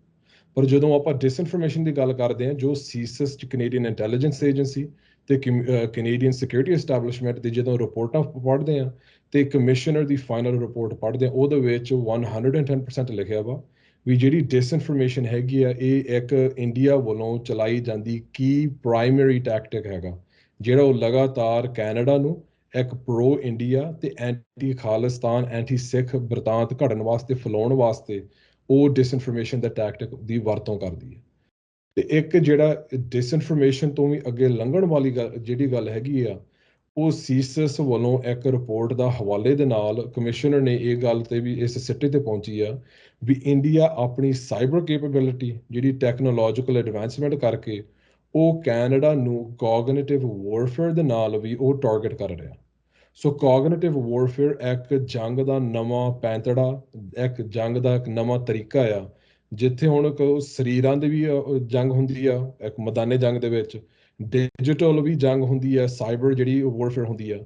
ਪਰ ਜਦੋਂ ਆਪਾਂ ਡਿਸਇਨਫੋਰਮੇਸ਼ਨ ਦੀ ਗੱਲ ਕਰਦੇ ਹਾਂ, ਜੋ ਸੀਸਸ ਕੈਨੇਡੀਅਨ ਇੰਟੈਲੀਜੈਂਸ ਏਜੰਸੀ ਤੇ ਕੈਨੇਡੀਅਨ ਸਿਕਿਉਰਿਟੀ ਐਸਟੈਬਲਿਸ਼ਮੈਂਟ ਦੀ ਜਦੋਂ ਰਿਪੋਰਟਾਂ ਪੜ੍ਹਦੇ ਆ ਤੇ ਕਮਿਸ਼ਨਰ ਦੀ ਫਾਈਨਲ ਰਿਪੋਰਟ ਪੜ੍ਹਦੇ ਆ ਉਹਦੇ ਵਿੱਚ 110% ਲਿਖਿਆ ਵਾ ਵੀ ਜਿਹੜੀ ਡਿਸਇਨਫੋਰਮੇਸ਼ਨ ਹੈਗੀ ਆ, ਇਹ ਇੱਕ ਇੰਡੀਆ ਵੱਲੋਂ ਚਲਾਈ ਜਾਂਦੀ ਕੀ ਪ੍ਰਾਇਮਰੀ ਟੈਕਟਿਕ ਹੈਗਾ। ਜਿਹੜਾ ਉਹ ਲਗਾਤਾਰ ਕੈਨੇਡਾ ਨੂੰ ਇੱਕ ਪ੍ਰੋ ਇੰਡੀਆ ਤੇ ਐਂਟੀ ਖਾਲਿਸਤਾਨ, ਐਂਟੀ ਸਿੱਖ ਬਰਤਾਂਤ ਘੜਨ ਵਾਸਤੇ, ਫੈਲਾਉਣ ਵਾਸਤੇ ਉਹ ਡਿਸਇਨਫੋਰਮੇਸ਼ਨ ਦਾ ਟੈਕਟਿਕ ਦੀ ਵਰਤੋਂ ਕਰਦੀ ਹੈ। ਤੇ ਇੱਕ ਜਿਹੜਾ ਡਿਸਇਨਫੋਰਮੇਸ਼ਨ ਤੋਂ ਵੀ ਅੱਗੇ ਲੰਘਣ ਵਾਲੀ ਗੱਲ, ਜਿਹੜੀ ਗੱਲ ਹੈਗੀ ਆ, ਉਹ ਸੀਸਸ ਵੱਲੋਂ ਇੱਕ ਰਿਪੋਰਟ ਦਾ ਹਵਾਲੇ ਦੇ ਨਾਲ ਕਮਿਸ਼ਨਰ ਨੇ ਇਹ ਗੱਲ ਤੇ ਵੀ ਇਸ ਸਿੱਟੇ ਤੇ ਪਹੁੰਚੀ ਆ ਵੀ ਇੰਡੀਆ ਆਪਣੀ ਸਾਈਬਰ ਕੈਪੇਬਿਲਿਟੀ ਜਿਹੜੀ ਟੈਕਨੋਲੋਜੀਕਲ ਐਡਵਾਂਸਮੈਂਟ ਕਰਕੇ ਉਹ ਕੈਨੇਡਾ ਨੂੰ ਕੋਗਨੀਟਿਵ ਵਾਰਫੇਅਰ ਦੇ ਨਾਲ ਵੀ ਉਹ ਟਾਰਗੇਟ ਕਰ ਰਿਹਾ। ਸੋ ਕੋਗਨੀਟਿਵ ਵਾਰਫੇਅਰ ਇੱਕ ਜੰਗ ਦਾ ਨਵਾਂ ਪੈਂਤੜਾ, ਇੱਕ ਜੰਗ ਦਾ ਇੱਕ ਨਵਾਂ ਤਰੀਕਾ ਆ, ਜਿੱਥੇ ਹੁਣ ਕੋ ਸਰੀਰਾਂ ਦੀ ਵੀ ਜੰਗ ਹੁੰਦੀ ਆ, ਇੱਕ ਮੈਦਾਨੇ ਜੰਗ ਦੇ ਵਿੱਚ। ਡਿਜੀਟਲ ਵੀ ਜੰਗ ਹੁੰਦੀ ਆ ਸਾਈਬਰ ਜਿਹੜੀ ਵਾਰਫੇਅਰ ਹੁੰਦੀ ਆ।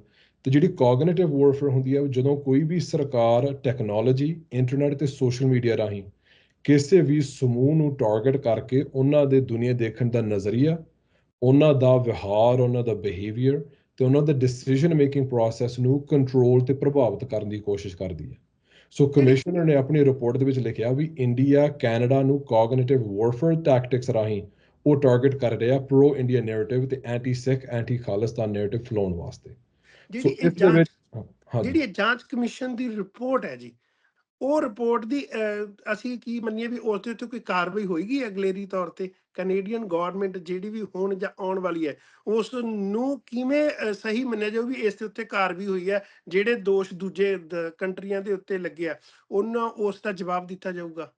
ਤੇ ਜਿਹੜੀ ਕੋਗਨੀਟਿਵ ਵਾਰਫੇਅਰ ਹੁੰਦੀ ਆ, ਜਦੋਂ ਕੋਈ ਵੀ ਸਰਕਾਰ ਟੈਕਨੋਲੋਜੀ ਇੰਟਰਨੈਟ ਤੇ ਸੋਸ਼ਲ ਮੀਡੀਆ ਰਾਹੀਂ ਕਿਸੇ ਵੀ ਸਮੂਹ ਨੂੰ ਟਾਰਗੇਟ ਕਰਕੇ ਉਹਨਾਂ ਦੇ ਦੁਨੀਆ ਦੇਖਣ ਦਾ ਨਜ਼ਰੀਆ ਉਹਨਾਂ ਦਾ ਵਿਹਾਰ ਉਹਨਾਂ ਦਾ ਬਿਹੇਵੀਅਰ ਤੇ ਉਹਨਾਂ ਦਾ ਡਿਸੀਜਨ ਮੇਕਿੰਗ ਪ੍ਰੋਸੈਸ ਨੂੰ ਕੰਟਰੋਲ ਤੇ ਪ੍ਰਭਾਵਿਤ ਕਰਨ ਦੀ ਕੋਸ਼ਿਸ਼ ਕਰਦੀ ਹੈ। ਸੋ ਕਮਿਸ਼ਨਰ ਨੇ ਆਪਣੀ ਰਿਪੋਰਟ ਦੇ ਵਿੱਚ ਲਿਖਿਆ ਵੀ ਇੰਡੀਆ ਕੈਨੇਡਾ ਨੂੰ ਕੋਗਨੀਟਿਵ ਵਾਰਫੇਅਰ ਟੈਕਟਿਕਸ ਰਾਹੀਂ ਉਹ ਟਾਰਗੇਟ ਕਰ ਰਿਹਾ ਪ੍ਰੋ ਇੰਡੀਆ ਨੈਰੇਟਿਵ ਤੇ anti Sikh anti Khalistan narrative ਫਲਾਉਣ ਵਾਸਤੇ। ਜਿਹੜੀ ਇਹ ਇਹ ਜਾਂਚ ਕਮਿਸ਼ਨ ਦੀ ਰਿਪੋਰਟ ਹੈ ਜੀ ਉਹ ਰਿਪੋਰਟ ਦੀ ਅਸੀਂ ਕੀ ਮੰਨੀਏ ਵੀ ਉਸ ਦੇ ਉੱਤੇ ਕੋਈ ਕਾਰਵਾਈ ਹੋਏਗੀ ਅਗਲੇਰੀ ਤੌਰ ਤੇ? ਕੈਨੇਡੀਅਨ ਗਵਰਨਮੈਂਟ ਜਿਹੜੀ ਵੀ ਹੋਣ ਜਾਂ ਆਉਣ ਵਾਲੀ ਹੈ, ਉਸ ਨੂੰ ਕਿਵੇਂ ਸਹੀ ਮੰਨਿਆ ਜਾਊ ਵੀ ਇਸ ਦੇ ਉੱਤੇ ਕਾਰਵਾਈ ਹੋਈ ਹੈ, ਜਿਹੜੇ ਦੋਸ਼ ਦੂਜੇ ਕੰਟਰੀਆਂ ਦੇ ਉੱਤੇ ਲੱਗੇ ਆ, ਉਹਨਾਂ ਉਸ ਦਾ ਜਵਾਬ ਦਿੱਤਾ ਜਾਊਗਾ?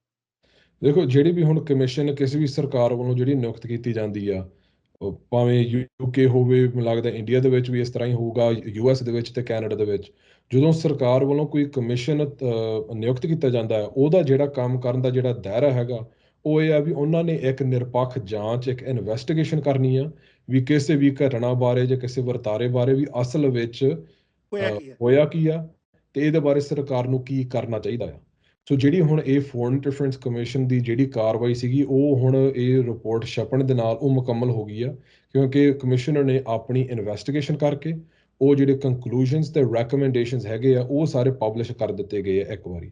ਦੇਖੋ, ਜਿਹੜੀ ਵੀ ਹੁਣ ਕਮਿਸ਼ਨ ਕਿਸੇ ਵੀ ਸਰਕਾਰ ਵੱਲੋਂ ਜਿਹੜੀ ਨਿਯੁਕਤ ਕੀਤੀ ਜਾਂਦੀ ਆ ਭਾਵੇਂ ਯੂਕੇ ਹੋਵੇ ਮੈਨੂੰ ਲੱਗਦਾ ਇੰਡੀਆ ਦੇ ਵਿੱਚ ਵੀ ਇਸ ਤਰ੍ਹਾਂ ਹੀ ਹੋਊਗਾ ਯੂਐਸ ਦੇ ਵਿੱਚ ਤੇ ਕੈਨੇਡਾ ਦੇ ਵਿੱਚ। ਜਦੋਂ ਸਰਕਾਰ ਵੱਲੋਂ ਕੋਈ ਕਮਿਸ਼ਨ ਨਿਯੁਕਤ ਕੀਤਾ ਜਾਂਦਾ ਹੈ ਉਹਦਾ ਜਿਹੜਾ ਕੰਮ ਕਰਨ ਦਾ ਜਿਹੜਾ ਦਾਇਰਾ ਹੈਗਾ ਉਹ ਇਹ ਆ ਵੀ ਉਹਨਾਂ ਨੇ ਇੱਕ ਨਿਰਪੱਖ ਜਾਂਚ ਇੱਕ ਇਨਵੈਸਟੀਗੇਸ਼ਨ ਕਰਨੀ ਆ ਵੀ ਕਿਸੇ ਵੀ ਘਟਨਾ ਬਾਰੇ ਜਾਂ ਕਿਸੇ ਵਰਤਾਰੇ ਬਾਰੇ ਵੀ ਅਸਲ ਵਿੱਚ ਹੋਇਆ ਕੀ ਆ ਤੇ ਇਹਦੇ ਬਾਰੇ ਸਰਕਾਰ ਨੂੰ ਕੀ ਕਰਨਾ ਚਾਹੀਦਾ ਆ। ਸੋ ਜਿਹੜੀ ਹੁਣ ਇਹ ਫੋਰਨ ਇੰਟਰਫਰੈਂਸ ਕਮਿਸ਼ਨ ਦੀ ਜਿਹੜੀ ਕਾਰਵਾਈ ਸੀਗੀ, ਉਹ ਹੁਣ ਇਹ ਰਿਪੋਰਟ ਛਪਣ ਦੇ ਨਾਲ ਉਹ ਮੁਕੰਮਲ ਹੋ ਗਈ ਆ, ਕਿਉਂਕਿ ਕਮਿਸ਼ਨਰ ਨੇ ਆਪਣੀ ਇਨਵੈਸਟੀਗੇਸ਼ਨ ਕਰਕੇ ਉਹ ਜਿਹੜੇ ਕੰਕਲੂਜਨਸ ਤੇ ਰეკਮੈਂਡੇਸ਼ਨਸ ਹੈਗੇ ਆ, ਉਹ ਸਾਰੇ ਪਬਲਿਸ਼ ਕਰ ਦਿੱਤੇ ਗਏ ਆ ਇੱਕ ਵਾਰੀ।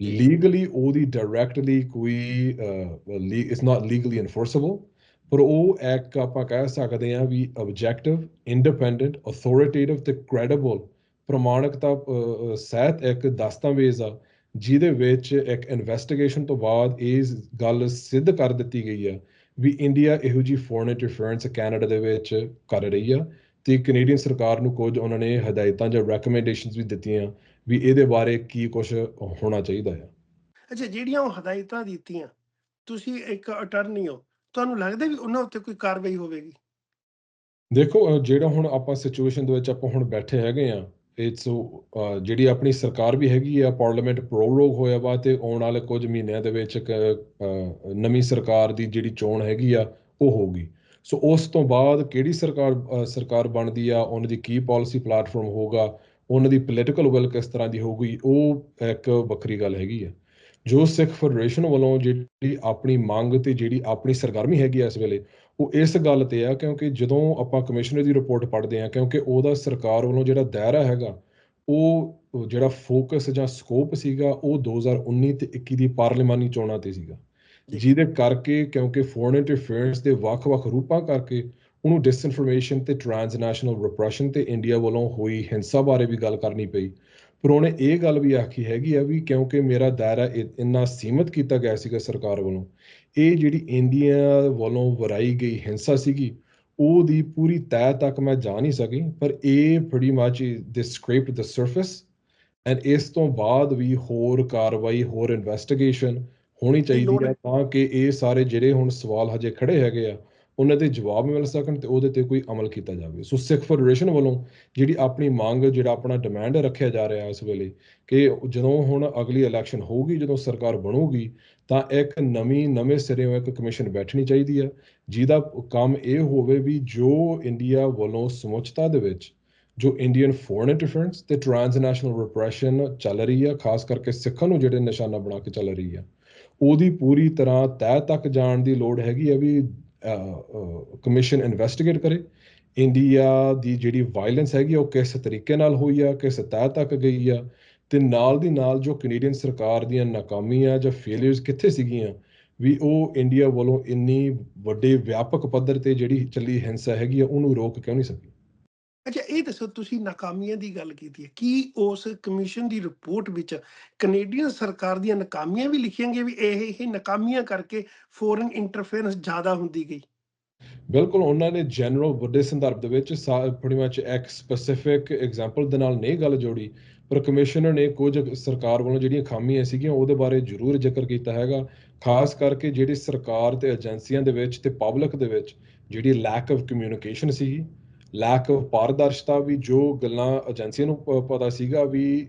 ਲੀਗਲੀ ਉਹਦੀ ਡਾਇਰੈਕਟਲੀ ਕੋਈ ਇਟਸ ਨਾਟ ਲੀਗਲੀ ਐਨਫੋਰਸੇਬਲ ਪਰ ਉਹ ਇੱਕ ਆਪਾਂ ਕਹਿ ਸਕਦੇ ਹਾਂ ਵੀ ਆਬਜੈਕਟਿਵ ਇੰਡੀਪੈਂਡੈਂਟ ਅਥਾਰਟੇਟਿਵ ਤੇ ਕ੍ਰੈਡੀਬਲ ਪ੍ਰਮਾਣਿਕਤਾ ਸਹਿਤ ਇੱਕ ਦਸਤਾਵੇਜ਼ ਆ ਜਿਹਦੇ ਵਿੱਚ ਇੱਕ ਇਨਵੈਸਟੀਗੇਸ਼ਨ ਤੋਂ ਬਾਅਦ ਇਹ ਗੱਲ ਸਿੱਧ ਕਰ ਦਿੱਤੀ ਗਈ ਆ ਵੀ ਇੰਡੀਆ ਇਹੋ ਜੀ ਫੋਰਨ ਇੰਟਰਫੇਰੈਂਸ ਕੈਨੇਡਾ ਦੇ ਵਿੱਚ ਕਰ ਰਹੀ ਆ ਤੇ ਕੈਨੇਡੀਅਨ ਸਰਕਾਰ ਨੂੰ ਕੁਝ ਉਹਨਾਂ ਨੇ ਹਦਾਇਤਾਂ ਜਾਂ ਰეკਮੈਂਡੇਸ਼ਨਸ ਵੀ ਦਿੱਤੀਆਂ ਵੀ ਇਹਦੇ ਬਾਰੇ ਕੀ ਕੁਝ ਹੋਣਾ ਚਾਹੀਦਾ ਆ। ਅੱਛਾ ਜਿਹੜੀਆਂ ਉਹ ਹਦਾਇਤਾਂ ਦਿੱਤੀਆਂ ਤੁਸੀਂ ਇੱਕ ਅਟਰਨੀ ਹੋ ਤੁਹਾਨੂੰ ਲੱਗਦਾ ਵੀ ਉਹਨਾਂ ਉੱਤੇ ਕੋਈ ਕਾਰਵਾਈ ਹੋਵੇਗੀ? ਦੇਖੋ ਜਿਹੜਾ ਹੁਣ ਆਪਾਂ ਸਿਚੁਏਸ਼ਨ ਦੇ ਵਿੱਚ ਆਪਾਂ ਹੁਣ ਬੈਠੇ ਹੈਗੇ ਆ ਇਟਸ ਜਿਹੜੀ ਆਪਣੀ ਸਰਕਾਰ ਵੀ ਹੈਗੀ ਆ ਪਾਰਲੀਮੈਂਟ ਪ੍ਰੋਰੋਗ ਹੋਇਆ ਵਾ ਤੇ ਆਉਣ ਵਾਲੇ ਕੁਝ ਮਹੀਨਿਆਂ ਦੇ ਵਿੱਚ ਇੱਕ ਨਵੀਂ ਸਰਕਾਰ ਦੀ ਜਿਹੜੀ ਚੋਣ ਹੈਗੀ ਆ, ਉਹ ਹੋਊਗੀ। ਸੋ ਉਸ ਤੋਂ ਬਾਅਦ ਕਿਹੜੀ ਸਰਕਾਰ ਸਰਕਾਰ ਬਣਦੀ ਆ, ਉਹਨਾਂ ਦੀ ਕੀ ਪਾਲਿਸੀ ਪਲੇਟਫਾਰਮ ਹੋਊਗਾ, ਉਹਨਾਂ ਦੀ ਪੋਲੀਟੀਕਲ ਵਿਲ ਕਿਸ ਤਰ੍ਹਾਂ ਦੀ ਹੋਊਗੀ, ਉਹ ਇੱਕ ਵੱਖਰੀ ਗੱਲ ਹੈਗੀ ਆ। ਜੋ ਸਿੱਖ ਫੈਡਰੇਸ਼ਨ ਵੱਲੋਂ ਜਿਹੜੀ ਆਪਣੀ ਮੰਗ ਤੇ ਜਿਹੜੀ ਆਪਣੀ ਸਰਗਰਮੀ ਹੈਗੀ ਆ ਇਸ ਵੇਲੇ ਉਹ ਇਸ ਗੱਲ ਤੇ ਆ ਕਿਉਂਕਿ ਜਦੋਂ ਆਪਾਂ ਕਮਿਸ਼ਨਰ ਦੀ ਰਿਪੋਰਟ ਪੜ੍ਹਦੇ ਆ ਕਿਉਂਕਿ ਉਹਦਾ ਸਰਕਾਰ ਵੱਲੋਂ ਜਿਹੜਾ ਦਾਇਰਾ ਹੈਗਾ ਉਹ ਜਿਹੜਾ ਫੋਕਸ ਜਾਂ ਸਕੋਪ ਸੀਗਾ ਉਹ 2019 ਤੇ 21 ਦੀ ਪਾਰਲੀਮਾਨੀ ਚੋਣਾਂ ਤੇ ਸੀਗਾ। ਜਿਹਦੇ ਕਰਕੇ ਕਿਉਂਕਿ ਫੋਰਨ ਇੰਟਰਫੇਰੈਂਸ ਦੇ ਵੱਖ-ਵੱਖ ਰੂਪਾਂ ਕਰਕੇ ਉਹਨੂੰ ਡਿਸਇਨਫੋਰਮੇਸ਼ਨ ਤੇ ਟ੍ਰਾਂਸਨੈਸ਼ਨਲ ਰਿਪਰੈਸ਼ਨ ਤੇ ਇੰਡੀਆ ਵੱਲੋਂ ਹੋਈ ਹਿੰਸਾ ਬਾਰੇ ਵੀ ਗੱਲ ਕਰਨੀ ਪਈ ਪਰ ਉਹਨੇ ਇਹ ਗੱਲ ਵੀ ਆਖੀ ਹੈਗੀ ਆ ਵੀ ਕਿਉਂਕਿ ਮੇਰਾ ਦਾਇਰਾ ਇੰਨਾ ਸੀਮਤ ਕੀਤਾ ਗਿਆ ਸੀਗਾ ਸਰਕਾਰ ਵੱਲੋਂ ਇਹ ਜਿਹੜੀ ਇੰਡੀਆ ਵੱਲੋਂ ਵਰਾਈ ਗਈ ਹਿੰਸਾ ਸੀਗੀ ਉਹਦੀ ਪੂਰੀ ਤਹਿ ਤੱਕ ਮੈਂ ਜਾ ਨਹੀਂ ਸਕੀ ਪਰ ਇਹ pretty much this scraped the surface and ਇਸ ਤੋਂ ਬਾਅਦ ਵੀ ਹੋਰ ਕਾਰਵਾਈ ਹੋਰ ਇਨਵੈਸਟੀਗੇਸ਼ਨ ਹੋਣੀ ਚਾਹੀਦੀ ਹੈ। ਤਾਂ ਕਿ ਇਹ ਸਾਰੇ ਜਿਹੜੇ ਹੁਣ ਸਵਾਲ ਹਜੇ ਖੜੇ ਹੈਗੇ ਆ ਉਹਨਾਂ ਦੇ ਜਵਾਬ ਮਿਲ ਸਕਣ ਤੇ ਉਹਦੇ ਤੇ ਕੋਈ ਅਮਲ ਕੀਤਾ ਜਾਵੇ। ਸੋ ਸਿੱਖ ਫੈਡਰੇਸ਼ਨ ਵੱਲੋਂ ਜਿਹੜੀ ਆਪਣੀ ਮੰਗ, ਜਿਹੜਾ ਆਪਣਾ ਡਿਮਾਂਡ ਰੱਖਿਆ ਜਾ ਰਿਹਾ ਇਸ ਵੇਲੇ ਕਿ ਜਦੋਂ ਹੁਣ ਅਗਲੀ ਇਲੈਕਸ਼ਨ ਹੋਊਗੀ, ਜਦੋਂ ਸਰਕਾਰ ਬਣੂਗੀ, ਤਾਂ ਇੱਕ ਨਵੀਂ, ਨਵੇਂ ਸਿਰਿਓਂ ਇੱਕ ਕਮਿਸ਼ਨ ਬੈਠਣੀ ਚਾਹੀਦੀ ਹੈ। ਜਿਹਦਾ ਕੰਮ ਇਹ ਹੋਵੇ ਵੀ ਜੋ ਇੰਡੀਆ ਵੱਲੋਂ ਸਮੁੱਚਤਾ ਦੇ ਵਿੱਚ, ਜੋ ਇੰਡੀਅਨ ਫੋਰਨ ਇੰਟਰਫੇਰੈਂਸ ਤੇ ਟ੍ਰਾਂਸਨੈਸ਼ਨਲ ਰਿਪਰੈਸ਼ਨ ਚੱਲ ਰਹੀ ਹੈ, ਖਾਸ ਕਰਕੇ ਸਿੱਖਾਂ ਨੂੰ ਜਿਹੜੇ ਨਿਸ਼ਾਨਾ ਬਣਾ ਕੇ ਚੱਲ ਰਹੀ ਹੈ, ਉਹਦੀ ਪੂਰੀ ਤਰ੍ਹਾਂ ਤਹਿ ਤੱਕ ਜਾਣ ਦੀ ਲੋੜ ਹੈਗੀ ਹੈ ਵੀ ਕਮਿਸ਼ਨ ਇਨਵੈਸਟੀਗੇਟ ਕਰੇ। ਇੰਡੀਆ ਦੀ ਜਿਹੜੀ ਵਾਇਲੈਂਸ ਹੈਗੀ ਆ, ਉਹ ਕਿਸ ਤਰੀਕੇ ਨਾਲ ਹੋਈ ਆ ਕਿਸ ਤਹਿ ਤੱਕ ਗਈ ਆ ਤੇ ਨਾਲ ਦੀ ਨਾਲ ਜੋ ਕੈਨੇਡੀਅਨ ਸਰਕਾਰ ਦੀਆਂ ਨਾਕਾਮੀਆਂ ਜਾਂ ਫੇਲਿਅਰਸ ਕਿੱਥੇ ਸੀਗੀਆਂ ਵੀ ਉਹ ਇੰਡੀਆ ਵੱਲੋਂ ਇੰਨੀ ਵੱਡੇ ਵਿਆਪਕ ਪੱਧਰ ਤੇ ਜਿਹੜੀ ਚੱਲੀ ਹਿੰਸਾ ਹੈਗੀ ਆ ਉਹਨੂੰ ਰੋਕ ਕਿਉਂ ਨਹੀਂ ਸਕੀ? ਅੱਛਾ, ਇਹ ਦੱਸੋ ਤੁਸੀਂ ਨਾਕਾਮੀਆਂ ਦੀ ਗੱਲ ਕੀਤੀ ਹੈ। ਕੀ ਉਸ ਕਮਿਸ਼ਨ ਦੀ ਰਿਪੋਰਟ ਵਿੱਚ ਕੈਨੇਡੀਅਨ ਸਰਕਾਰ ਦੀਆਂ ਨਾਕਾਮੀਆਂ ਵੀ ਲਿਖੀਆਂ ਵੀ ਇਹ ਇਹ ਨਾਕਾਮੀਆਂ ਕਰਕੇ ਫੋਰਨ ਇੰਟਰਫੇਰੈਂਸ ਜ਼ਿਆਦਾ ਹੁੰਦੀ ਗਈ? ਬਿਲਕੁਲ, ਉਹਨਾਂ ਨੇ ਜਨਰਲ ਵੱਡੇ ਸੰਦਰਭ ਦੇ ਵਿੱਚ pretty much ਇੱਕ ਸਪੈਸੀਫਿਕ ਐਗਜ਼ਾਮਪਲ ਦੇ ਨਾਲ ਨਹੀਂ ਗੱਲ ਜੋੜੀ, ਪਰ ਕਮਿਸ਼ਨਰ ਨੇ ਕੁਝ ਸਰਕਾਰ ਵੱਲੋਂ ਜਿਹੜੀਆਂ ਖਾਮੀਆਂ ਸੀਗੀਆਂ ਉਹਦੇ ਬਾਰੇ ਜ਼ਰੂਰ ਜ਼ਿਕਰ ਕੀਤਾ ਹੈਗਾ, ਖਾਸ ਕਰਕੇ ਜਿਹੜੀ ਸਰਕਾਰ ਤੇ ਏਜੰਸੀਆਂ ਦੇ ਵਿੱਚ ਤੇ ਪਬਲਿਕ ਦੇ ਵਿੱਚ ਜਿਹੜੀ ਲੈਕ ਆਫ ਕਮਿਊਨੀਕੇਸ਼ਨ ਸੀਗੀ। ਲੈਕ ਆਫ ਪਾਰਦਰਸ਼ਤਾ ਵੀ ਜੋ ਗੱਲਾਂ ਏਜੰਸੀਆਂ ਨੂੰ ਪਤਾ ਸੀਗਾ ਵੀ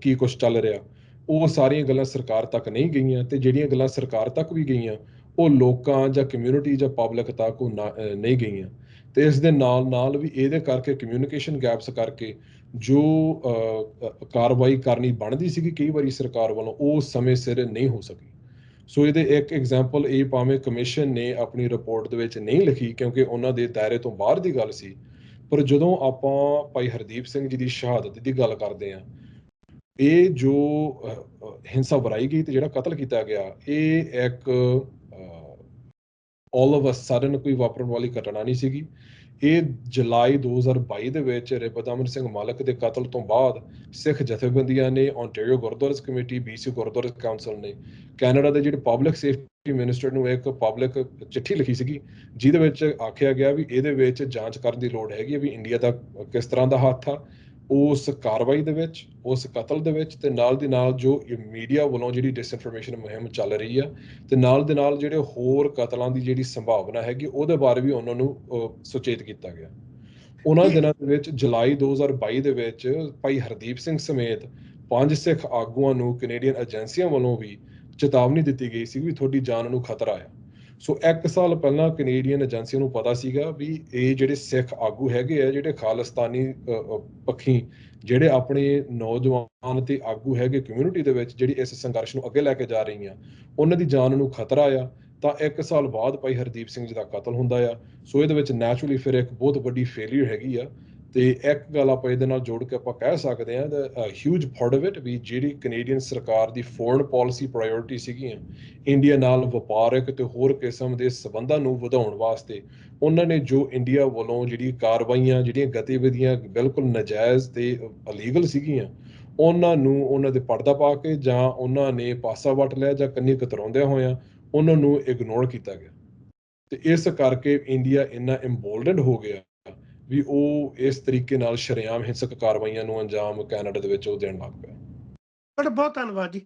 ਕੀ ਕੁਝ ਚੱਲ ਰਿਹਾ, ਉਹ ਸਾਰੀਆਂ ਗੱਲਾਂ ਸਰਕਾਰ ਤੱਕ ਨਹੀਂ ਗਈਆਂ ਤੇ ਜਿਹੜੀਆਂ ਗੱਲਾਂ ਸਰਕਾਰ ਤੱਕ ਵੀ ਗਈਆਂ, ਉਹ ਲੋਕਾਂ ਜਾਂ ਕਮਿਊਨਿਟੀ ਜਾਂ ਪਬਲਿਕ ਤੱਕ ਉਹ ਨਾ- ਨਹੀਂ ਗਈਆਂ। ਤੇ ਇਸ ਦੇ ਨਾਲ ਨਾਲ ਵੀ ਇਹਦੇ ਕਰਕੇ ਕਮਿਊਨੀਕੇਸ਼ਨ ਗੈਪਸ ਕਰਕੇ ਜੋ ਕਾਰਵਾਈ ਕਰਨੀ ਬਣਦੀ ਸੀਗੀ ਕਈ ਵਾਰੀ ਸਰਕਾਰ ਵੱਲੋਂ, ਉਹ ਸਮੇਂ ਸਿਰ ਨਹੀਂ ਹੋ ਸਕੀ। ਸੋ ਇਹਦੇ ਇੱਕ ਐਗਜ਼ਾਮਪਲ ਇਹ ਭਾਵੇਂ ਕਮਿਸ਼ਨ ਨੇ ਆਪਣੀ ਰਿਪੋਰਟ ਦੇ ਵਿੱਚ ਨਹੀਂ ਲਿਖੀ ਕਿਉਂਕਿ ਉਹਨਾਂ ਦੇ ਦਾਇਰੇ ਤੋਂ ਬਾਹਰ ਦੀ ਗੱਲ ਸੀ ਪਰ ਜਦੋਂ ਆਪਾਂ ਭਾਈ ਹਰਦੀਪ ਸਿੰਘ ਜੀ ਦੀ ਸ਼ਹਾਦਤ ਦੀ ਗੱਲ ਕਰਦੇ ਹਾਂ ਇਹ ਜੋ ਅਹ, ਹਿੰਸਾ ਵਰਾਈ ਗਈ ਤੇ ਜਿਹੜਾ ਕਤਲ ਕੀਤਾ ਗਿਆ ਇਹ ਇੱਕ ਆਲ ਆਫ ਅ ਸਡਨ ਕੋਈ ਵਾਪਰਨ ਵਾਲੀ ਘਟਨਾ ਨਹੀਂ ਸੀਗੀ। ਇਹ ਜੁਲਾਈ 2022 ਦੇ ਵਿੱਚ ਰਿਪਦਮਨ ਸਿੰਘ ਮਾਲਕ ਦੇ ਕਤਲ ਤੋਂ ਬਾਅਦ ਸਿੱਖ ਜਥੇਬੰਦੀਆਂ ਨੇ Ontario gurdwara committee BC gurdwara council ਨੇ ਕੈਨੇਡਾ ਦੇ ਜਿਹੜੇ ਪਬਲਿਕ ਸੇਫਟੀ ਮਿਨਿਸਟਰ ਨੂੰ ਇੱਕ ਪਬਲਿਕ ਚਿੱਠੀ ਲਿਖੀ ਸੀਗੀ, ਜਿਹਦੇ ਵਿੱਚ ਆਖਿਆ ਗਿਆ ਵੀ ਇਹਦੇ ਵਿੱਚ ਜਾਂਚ ਕਰਨ ਦੀ ਲੋੜ ਹੈਗੀ ਹੈ ਵੀ ਇੰਡੀਆ ਦਾ ਕਿਸ ਤਰ੍ਹਾਂ ਦਾ ਹੱਥ ਆ। ਉਸ ਕਾਰਵਾਈ ਦੇ ਵਿੱਚ, ਉਸ ਕਤਲ ਦੇ ਵਿੱਚ ਤੇ ਨਾਲ ਦੀ ਨਾਲ ਜੋ ਮੀਡੀਆ ਵੱਲੋਂ ਜਿਹੜੀ ਡਿਸਇਨਫੋਰਮੇਸ਼ਨ ਮੁਹਿੰਮ ਚੱਲ ਰਹੀ ਆ ਤੇ ਨਾਲ ਦੇ ਨਾਲ ਜਿਹੜੇ ਹੋਰ ਕਤਲਾਂ ਦੀ ਜਿਹੜੀ ਸੰਭਾਵਨਾ ਹੈਗੀ ਉਹਦੇ ਬਾਰੇ ਵੀ ਉਹਨਾਂ ਨੂੰ ਸੁਚੇਤ ਕੀਤਾ ਗਿਆ। ਉਹਨਾਂ ਦਿਨਾਂ ਦੇ ਵਿੱਚ ਜੁਲਾਈ 2022 ਦੇ ਵਿੱਚ ਭਾਈ ਹਰਦੀਪ ਸਿੰਘ ਸਮੇਤ ਪੰਜ ਸਿੱਖ ਆਗੂਆਂ ਨੂੰ ਕੈਨੇਡੀਅਨ ਏਜੰਸੀਆਂ ਵੱਲੋਂ ਵੀ ਚੇਤਾਵਨੀ ਦਿੱਤੀ ਗਈ ਸੀ ਵੀ ਤੁਹਾਡੀ ਜਾਨ ਨੂੰ ਖਤਰਾ ਆ। ਸੋ ਇੱਕ ਸਾਲ ਪਹਿਲਾਂ ਕੈਨੇਡੀਅਨ ਏਜੰਸੀ ਨੂੰ ਪਤਾ ਸੀਗਾ ਵੀ ਇਹ ਜਿਹੜੇ ਸਿੱਖ ਆਗੂ ਹੈਗੇ ਆ, ਜਿਹੜੇ ਖਾਲਿਸਤਾਨੀ ਪੱਖੀ, ਜਿਹੜੇ ਆਪਣੇ ਨੌਜਵਾਨ ਤੇ ਆਗੂ ਹੈਗੇ ਕਮਿਊਨਿਟੀ ਦੇ ਵਿੱਚ, ਜਿਹੜੀ ਇਸ ਸੰਘਰਸ਼ ਨੂੰ ਅੱਗੇ ਲੈ ਕੇ ਜਾ ਰਹੀਆਂ, ਉਹਨਾਂ ਦੀ ਜਾਨ ਨੂੰ ਖਤਰਾ ਆ, ਤਾਂ ਇੱਕ ਸਾਲ ਬਾਅਦ ਭਾਈ ਹਰਦੀਪ ਸਿੰਘ ਜੀ ਦਾ ਕਤਲ ਹੁੰਦਾ ਆ। ਸੋ, ਇਹਦੇ ਵਿੱਚ ਨੈਚੁਰਲੀ ਫਿਰ ਇੱਕ ਬਹੁਤ ਵੱਡੀ ਫੇਲਿਅਰ ਹੈਗੀ ਆ। ਤੇ ਇੱਕ ਗੱਲ ਆਪਾਂ ਇਹਦੇ ਨਾਲ ਜੋੜ ਕੇ ਆਪਾਂ ਕਹਿ ਸਕਦੇ ਹਾਂ ਦਾ ਹਿਊਜ ਪਾਰਟ ਆਫ ਇਟ ਵੀ ਜਿਹੜੀ ਕੈਨੇਡੀਅਨ ਸਰਕਾਰ ਦੀ ਫੋਰਨ ਪਾਲਿਸੀ ਪ੍ਰਾਇੋਰਟੀ ਸੀਗੀਆਂ ਇੰਡੀਆ ਨਾਲ ਵਪਾਰਕ ਤੇ ਹੋਰ ਕਿਸਮ ਦੇ ਸਬੰਧਾਂ ਨੂੰ ਵਧਾਉਣ ਵਾਸਤੇ, ਉਹਨਾਂ ਨੇ ਜੋ ਇੰਡੀਆ ਵੱਲੋਂ ਜਿਹੜੀ ਕਾਰਵਾਈਆਂ, ਜਿਹੜੀਆਂ ਗਤੀਵਿਧੀਆਂ ਬਿਲਕੁਲ ਨਾਜਾਇਜ਼ ਤੇ ਅਲੀਗਲ ਸੀਗੀਆਂ, ਉਹਨਾਂ ਨੂੰ ਉਹਨਾਂ ਦੇ ਪਰਦਾ ਪਾ ਕੇ ਜਾਂ ਉਹਨਾਂ ਨੇ ਪਾਸਾ ਵਟ ਲਿਆ ਜਾਂ ਕੰਨੀ ਕਤਰਾਉਂਦਿਆਂ ਹੋਇਆਂ ਉਹਨਾਂ ਨੂੰ ਇਗਨੋਰ ਕੀਤਾ ਗਿਆ। ਤੇ ਇਸ ਕਰਕੇ ਇੰਡੀਆ ਇੰਨਾ ਇੰਬੋਲਡਡ ਹੋ ਗਿਆ ਵੀ ਉਹ ਇਸ ਤਰੀਕੇ ਨਾਲ ਸ਼ਰੇਆਮ ਹਿੰਸਕ ਕਾਰਵਾਈਆਂ ਨੂੰ ਅੰਜਾਮ ਕੈਨੇਡਾ ਦੇ ਵਿੱਚ ਉਹ ਦੇਣ ਲੱਗ ਪਿਆ। ਤੁਹਾਡਾ ਬਹੁਤ ਧੰਨਵਾਦ ਜੀ।